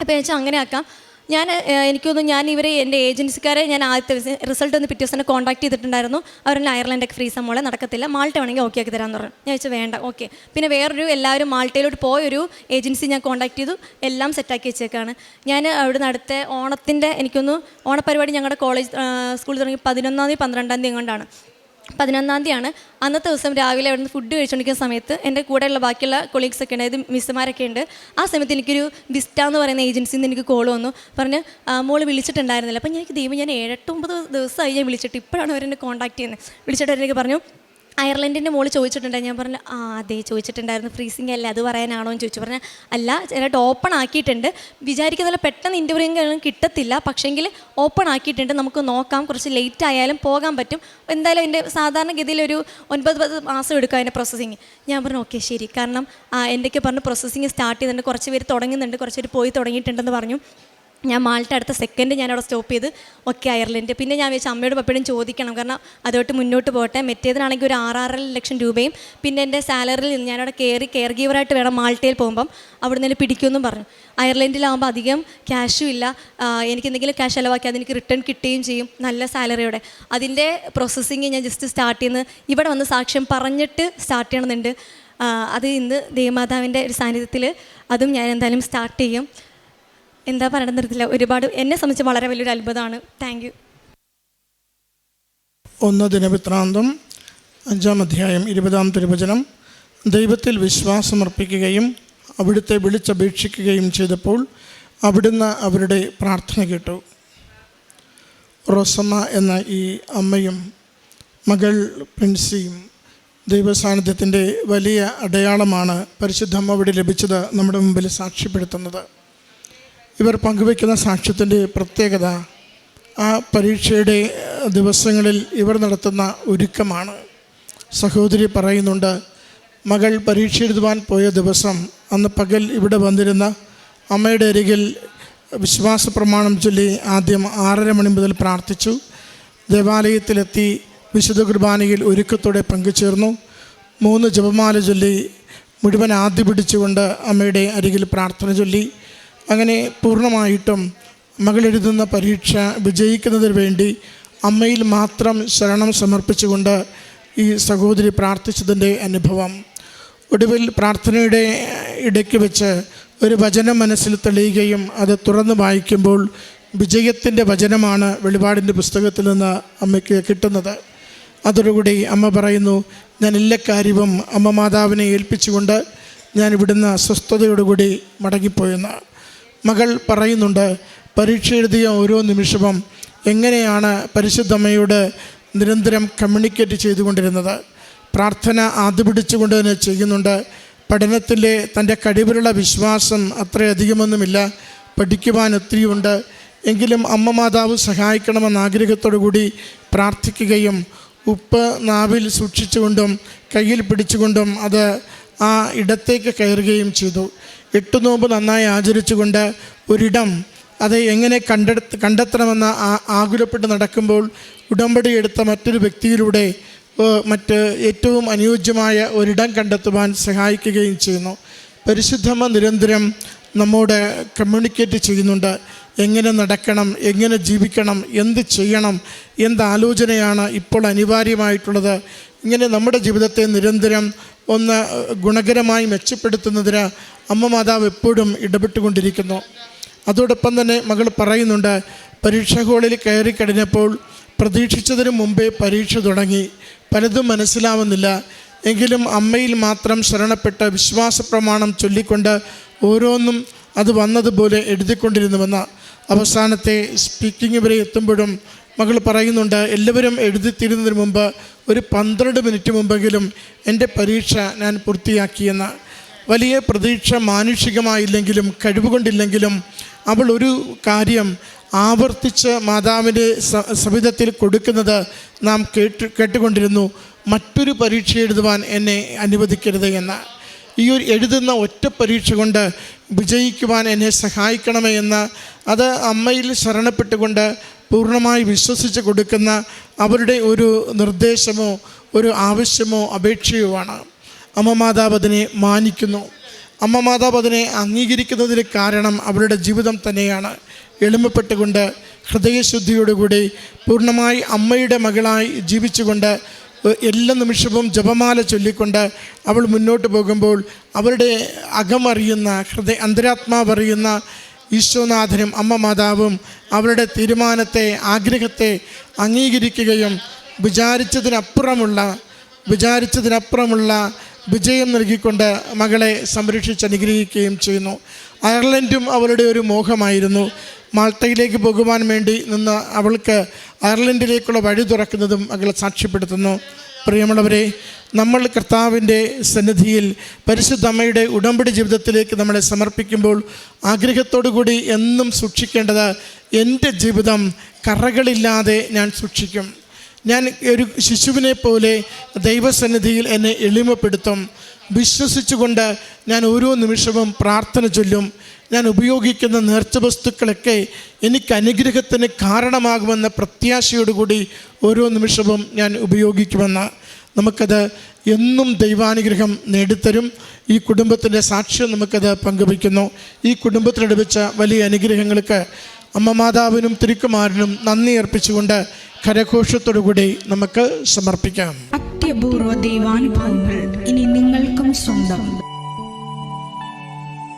അപ്പോൾ വെച്ചാൽ അങ്ങനെ ആക്കാം. ഞാൻ എനിക്ക് എനിക്കൊന്ന് ഞാൻ ഇവരെ എന്റെ ഏജൻസിക്കാരെ ഞാൻ ആദ്യത്തെ റിസൾട്ട് ഒന്ന് പിറ്റേ ദിവസം കോൺടാക്ട് ചെയ്തിട്ടുണ്ടായിരുന്നു. അവരെന്നെ അയർലൻഡൊക്കെ ഫ്രീ മോളെ നടക്കത്തില്ല. മാൾട്ട വേണമെങ്കിൽ ഓക്കെ ആക്കി തരാമെന്ന് പറഞ്ഞു. ഞാൻ വെച്ചാൽ വേണ്ട ഓക്കെ പിന്നെ വേറൊരു എല്ലാവരും മാൾട്ടയിലോട്ട് പോയൊരു ഏജൻസി ഞാൻ കോൺടാക്ട് ചെയ്തു. എല്ലാം സെറ്റാക്കി വെച്ചേക്കാണ്. ഞാൻ അവിടെ അടുത്ത ഓണത്തിന്റെ എനിക്കൊന്ന് ഓണപരിപാടി ഞങ്ങളുടെ കോളേജ് സ്കൂളിൽ തുടങ്ങി പതിനൊന്നാം തീയതി പന്ത്രണ്ടാം തീയതി കൊണ്ടാണ് പതിനൊന്നാം തീയതിയാണ്. അന്നത്തെ ദിവസം രാവിലെ അവിടുന്ന് ഫുഡ് കഴിച്ചുകൊണ്ടിരിക്കുന്ന സമയത്ത് എന്റെ കൂടെയുള്ള ബാക്കിയുള്ള കൊളീഗ്സ് ഒക്കെ ഉണ്ട്. അതായത് മിസ്സുമാരൊക്കെ ഉണ്ട്. ആ സമയത്ത് എനിക്കൊരു വിസ്റ്റ എന്ന് പറയുന്ന ഏജൻസിയിൽ നിന്ന് എനിക്ക് കോൾ വന്നു. പറഞ്ഞ് "ആ, മോൾ വിളിച്ചിട്ടുണ്ടായിരുന്നില്ല. അപ്പം എനിക്ക് ദൈവം ഞാൻ ഏഴെട്ടൊമ്പത് ദിവസമായി ഞാൻ വിളിച്ചിട്ട് ഇപ്പോഴാണ് അവരെന്നെ കോൺടാക്ട് ചെയ്യുന്നത്. വിളിച്ചിട്ട് അവരെനിക്ക് പറഞ്ഞു അയർലൻഡിന്റെ മോൾ ചോദിച്ചിട്ടുണ്ടായി ഞാൻ പറഞ്ഞു ആ അതെ ചോദിച്ചിട്ടുണ്ടായിരുന്നു. ഫ്രീസിങ് അല്ലേ? അത് പറയാനാണോ? എന്ന് ചോദിച്ചു. പറഞ്ഞാൽ അല്ല ചിലട്ട് ഓപ്പൺ ആക്കിയിട്ടുണ്ട്. വിചാരിക്കുന്നതിൽ പെട്ടെന്ന് ഇന്റർവ്യൂ കിട്ടത്തില്ല. പക്ഷേങ്കിൽ ഓപ്പൺ ആക്കിയിട്ടുണ്ട്. നമുക്ക് നോക്കാം. കുറച്ച് ലേറ്റ് ആയാലും പോകാൻ പറ്റും. എന്തായാലും എന്റെ സാധാരണഗതിയിൽ ഒരു ഒൻപത് പത്ത് മാസം എടുക്കും അതിന്റെ പ്രോസസ്സിങ് ഞാൻ പറഞ്ഞു ഓക്കെ ശരി. കാരണം എന്റെയൊക്കെ പറഞ്ഞു പ്രോസസ്സിങ് സ്റ്റാർട്ട് ചെയ്തിട്ടുണ്ട്. കുറച്ച് പേര് തുടങ്ങുന്നുണ്ട്. കുറച്ച് പേര് പോയി തുടങ്ങിയിട്ടുണ്ടെന്ന് പറഞ്ഞു. ഞാൻ മാൾട്ട അടുത്ത സെക്കൻഡ് ഞാൻ അവിടെ സ്റ്റോപ്പ് ചെയ്ത് ഒക്കെ അയർലൻഡ്. പിന്നെ ഞാൻ വെച്ചാൽ അമ്മയോട് പപ്പയോടും ചോദിക്കണം. കാരണം അതോട്ട് മുന്നോട്ട് പോകട്ടെ മറ്റേതിനാണെങ്കിൽ ഒരു ആറാറര ലക്ഷം രൂപയും പിന്നെ എന്റെ സാലറിയിൽ നിന്ന് ഞാനവിടെ കയറി കെയർ ഗീവറായിട്ട് വേണം മാൾട്ടയിൽ പോകുമ്പം അവിടെ നിന്ന് പിടിക്കുമെന്നും പറഞ്ഞു. അയർലൻഡിലാകുമ്പോൾ അധികം ക്യാഷും ഇല്ല. എനിക്ക് എന്തെങ്കിലും ക്യാഷ് ചിലവാക്കി അതെനിക്ക് റിട്ടേൺ കിട്ടുകയും ചെയ്യും നല്ല സാലറിയോടെ. അതിന്റെ പ്രോസസ്സിങ് ഞാൻ ജസ്റ്റ് സ്റ്റാർട്ട് ചെയ്യുന്നത് ഇവിടെ വന്ന് സാക്ഷ്യം പറഞ്ഞിട്ട് സ്റ്റാർട്ട് ചെയ്യണമെന്നുണ്ട്. അത് ഇന്ന് ദേവമാതാവിന്റെ ഒരു സാന്നിധ്യത്തിൽ അതും ഞാൻ എന്തായാലും സ്റ്റാർട്ട് ചെയ്യും. എന്താ പറയണമെന്ന് നിർത്തില്ല ഒരുപാട് എന്നെ സംബന്ധിച്ച് വളരെ വലിയൊരു അത്ഭുതമാണ്. താങ്ക് യു ഒന്ന് ദിനവൃത്താന്തം അഞ്ചാം അധ്യായം ഇരുപതാം തിരുവചനം. ദൈവത്തിൽ വിശ്വാസമർപ്പിക്കുകയും അവിടുത്തെ വിളിച്ചപേക്ഷിക്കുകയും ചെയ്തപ്പോൾ അവിടുന്ന് അവരുടെ പ്രാർത്ഥന കേട്ടു. റോസമ്മ എന്ന ഈ അമ്മയും മകൾ പ്രിൻസിയും ദൈവസാന്നിധ്യത്തിന്റെ വലിയ അടയാളമാണ് പരിശുദ്ധമ്മ അവിടെ ലഭിച്ചത് നമ്മുടെ മുമ്പിൽ സാക്ഷ്യപ്പെടുത്തുന്നത്. ഇവർ പങ്കുവയ്ക്കുന്ന സാക്ഷ്യത്തിന്റെ പ്രത്യേകത ആ പരീക്ഷയുടെ ദിവസങ്ങളിൽ ഇവർ നടത്തുന്ന ഒരുക്കമാണ്. സഹോദരി പറയുന്നുണ്ട് മകൾ പരീക്ഷ എഴുതുവാൻ പോയ ദിവസം അന്ന് പകൽ ഇവിടെ വന്നിരുന്ന അമ്മയുടെ അരികിൽ വിശ്വാസ പ്രമാണം ചൊല്ലി ആദ്യം ആറര മണി മുതൽ പ്രാർത്ഥിച്ചു. ദേവാലയത്തിലെത്തി വിശുദ്ധ കുർബാനയിൽ ഒരുക്കത്തോടെ പങ്കുചേർന്നു. മൂന്ന് ജപമാല ചൊല്ലി മുഴുവൻ ആദ്യ പിടിച്ചുകൊണ്ട് അമ്മയുടെ അരികിൽ പ്രാർത്ഥന ചൊല്ലി. അങ്ങനെ പൂർണമായിട്ടും മകളെഴുതുന്ന പരീക്ഷ വിജയിക്കുന്നതിന് വേണ്ടി അമ്മയിൽ മാത്രം ശരണം സമർപ്പിച്ചുകൊണ്ട് ഈ സഹോദരി പ്രാർത്ഥിച്ചതിന്റെ അനുഭവം. ഒടുവിൽ പ്രാർത്ഥനയുടെ ഇടയ്ക്ക് വെച്ച് ഒരു വചനം മനസ്സിൽ തെളിയുകയും അത് തുറന്ന് വായിക്കുമ്പോൾ വിജയത്തിന്റെ വചനമാണ് വെളിപാടിന്റെ പുസ്തകത്തിൽ നിന്ന് അമ്മയ്ക്ക് കിട്ടുന്നത്. അതോടുകൂടി അമ്മ പറയുന്നു ഞാൻ എല്ലാ കാര്യവും അമ്മ മാതാവിനെ ഏൽപ്പിച്ചുകൊണ്ട് ഞാൻ ഇവിടുന്ന് സ്വസ്ഥതയോടുകൂടി മടങ്ങിപ്പോയെന്ന്. മകൾ പറയുന്നുണ്ട് പരീക്ഷ എഴുതിയ ഓരോ നിമിഷവും എങ്ങനെയാണ് പരിശുദ്ധമ്മയോട് നിരന്തരം കമ്മ്യൂണിക്കേറ്റ് ചെയ്തുകൊണ്ടിരുന്നത്? പ്രാർത്ഥന ആദ്യപിടിച്ചുകൊണ്ട് തന്നെ ചെയ്യുന്നുണ്ട്. പഠനത്തിലെ തന്റെ കഴിവിലുള്ള വിശ്വാസം അത്രയധികമൊന്നുമില്ല. പഠിക്കുവാൻ ഒത്തിരിയുണ്ട്. എങ്കിലും അമ്മ മാതാവ് സഹായിക്കണമെന്ന ആഗ്രഹത്തോടു കൂടി പ്രാർത്ഥിക്കുകയും ഉപ്പ് നാവിൽ സൂക്ഷിച്ചുകൊണ്ടും കയ്യിൽ പിടിച്ചുകൊണ്ടും അത് ആ ഇടത്തേക്ക് കയറുകയും ചെയ്തു. എട്ടു നോമ്പ് നന്നായി ആചരിച്ചുകൊണ്ട് ഒരിടം അത് എങ്ങനെ കണ്ടെടുത്ത് കണ്ടെത്തണമെന്ന് ആകുലപ്പെട്ട് നടക്കുമ്പോൾ ഉടമ്പടി എടുത്ത മറ്റൊരു വ്യക്തിയിലൂടെ മറ്റ് ഏറ്റവും അനുയോജ്യമായ ഒരിടം കണ്ടെത്തുവാൻ സഹായിക്കുകയും ചെയ്യുന്നു. പരിശുദ്ധമ്മ നിരന്തരം നമ്മോട് കമ്മ്യൂണിക്കേറ്റ് ചെയ്യുന്നുണ്ട്. എങ്ങനെ നടക്കണം എങ്ങനെ ജീവിക്കണം എന്ത് ചെയ്യണം എന്ത് ആലോചനയാണ് ഇപ്പോൾ അനിവാര്യമായിട്ടുള്ളത്. ഇങ്ങനെ നമ്മുടെ ജീവിതത്തെ നിരന്തരം ഒന്ന് ഗുണകരമായി മെച്ചപ്പെടുത്തുന്നതിന് അമ്മ മാതാവ് എപ്പോഴും ഇടപെട്ടുകൊണ്ടിരിക്കുന്നു. അതോടൊപ്പം തന്നെ മകൾ പറയുന്നുണ്ട് പരീക്ഷാ ഹാളിൽ കയറി കഴിഞ്ഞപ്പോൾ പ്രതീക്ഷിച്ചതിന് മുമ്പേ പരീക്ഷ തുടങ്ങി. പലതും മനസ്സിലാവുന്നില്ല. എങ്കിലും അമ്മയിൽ മാത്രം ശരണപ്പെട്ട് വിശ്വാസ പ്രമാണം ചൊല്ലിക്കൊണ്ട് ഓരോന്നും അത് വന്നതുപോലെ എഴുതിക്കൊണ്ടിരുന്നുവെന്ന് അവസാനത്തെ സ്പീക്കിംഗ് വരെ എത്തുമ്പോഴും മകൾ പറയുന്നുണ്ട് എല്ലാവരും എഴുതിത്തീരുന്നതിന് മുമ്പ് ഒരു പന്ത്രണ്ട് മിനിറ്റ് മുമ്പെങ്കിലും എന്റെ പരീക്ഷ ഞാൻ പൂർത്തിയാക്കിയെന്ന് വലിയ പ്രതീക്ഷ മാനുഷികമായില്ലെങ്കിലും കഴിവുകൊണ്ടില്ലെങ്കിലും അവൾ ഒരു കാര്യം ആവർത്തിച്ച് മാതാവിന്റെ സവിധത്തിൽ കൊടുക്കുന്നത് നാം കേട്ട് കേട്ടുകൊണ്ടിരുന്നു. മറ്റൊരു പരീക്ഷ എഴുതുവാൻ എന്നെ അനുവദിക്കരുത് എന്ന്. ഈ ഒരു എഴുതുന്ന ഒറ്റ പരീക്ഷ കൊണ്ട് വിജയിക്കുവാൻ എന്നെ സഹായിക്കണമേ എന്ന് അത് അമ്മയിൽ ശരണപ്പെട്ടുകൊണ്ട് പൂർണമായി വിശ്വസിച്ച് കൊടുക്കുന്ന അവരുടെ ഒരു നിർദ്ദേശമോ ഒരു ആവശ്യമോ അപേക്ഷയോ ആണ്. അമ്മ മാതാവ് അതിനെ മാനിക്കുന്നു. അമ്മ മാതാവ് അതിനെ അംഗീകരിക്കുന്നതിന് കാരണം അവരുടെ ജീവിതം തന്നെയാണ്. എളിമപ്പെട്ടുകൊണ്ട് ഹൃദയശുദ്ധിയോടുകൂടി പൂർണമായി അമ്മയുടെ മകളായി ജീവിച്ചുകൊണ്ട് എല്ലാ നിമിഷവും ജപമാല ചൊല്ലിക്കൊണ്ട് അവൾ മുന്നോട്ട് പോകുമ്പോൾ അവരുടെ അകമറിയുന്ന ഹൃദയ അന്തരാത്മാവറിയുന്ന ഈശോനാഥനും അമ്മ മാതാവും അവരുടെ തീരുമാനത്തെ ആഗ്രഹത്തെ അംഗീകരിക്കുകയും വിചാരിച്ചതിനപ്പുറമുള്ള വിചാരിച്ചതിനപ്പുറമുള്ള വിജയം നൽകിക്കൊണ്ട് മകളെ സംരക്ഷിച്ച് അനുഗ്രഹിക്കുകയും ചെയ്യുന്നു. അയർലൻഡും അവരുടെ ഒരു മോഹമായിരുന്നു. മാൾട്ടയിലേക്ക് പോകുവാൻ വേണ്ടി നിന്ന് അവൾക്ക് അയർലൻഡിലേക്കുള്ള വഴി തുറക്കുന്നതും അകലെ സാക്ഷ്യപ്പെടുത്തുന്നു. പ്രിയമുള്ളവരെ നമ്മൾ കർത്താവിന്റെ സന്നിധിയിൽ പരിശുദ്ധ അമ്മയുടെ ഉടമ്പടി ജീവിതത്തിലേക്ക് നമ്മളെ സമർപ്പിക്കുമ്പോൾ ആഗ്രഹത്തോടു കൂടി എന്നും സൂക്ഷിക്കേണ്ടത് എന്റെ ജീവിതം കറകളില്ലാതെ ഞാൻ സൂക്ഷിക്കും. ഞാൻ ഒരു ശിശുവിനെ പോലെ ദൈവസന്നിധിയിൽ എന്നെ എളിമപ്പെടുത്തും. വിശ്വസിച്ചുകൊണ്ട് ഞാൻ ഓരോ നിമിഷവും പ്രാർത്ഥന ചൊല്ലും. ഞാൻ ഉപയോഗിക്കുന്ന നേർച്ച വസ്തുക്കളൊക്കെ എനിക്ക് അനുഗ്രഹത്തിന് കാരണമാകുമെന്ന പ്രത്യാശയോടുകൂടി ഓരോ നിമിഷവും ഞാൻ ഉപയോഗിക്കുമെന്ന് നമുക്കത് എന്നും ദൈവാനുഗ്രഹം നേടിത്തരും. ഈ കുടുംബത്തിന്റെ സാക്ഷ്യം നമുക്കത് പങ്കുവയ്ക്കുന്നു. ഈ കുടുംബത്തിന് ലഭിച്ച വലിയ അനുഗ്രഹങ്ങൾക്ക് അമ്മ മാതാവിനും തിരുക്കുമാരനും നന്ദി അർപ്പിച്ചുകൊണ്ട് കരഘോഷത്തോടുകൂടി നമുക്ക് സമർപ്പിക്കാം. അത്യപൂർവ ദൈവാനുഭവങ്ങൾ ഇനി നിങ്ങൾക്കും സ്വന്തം.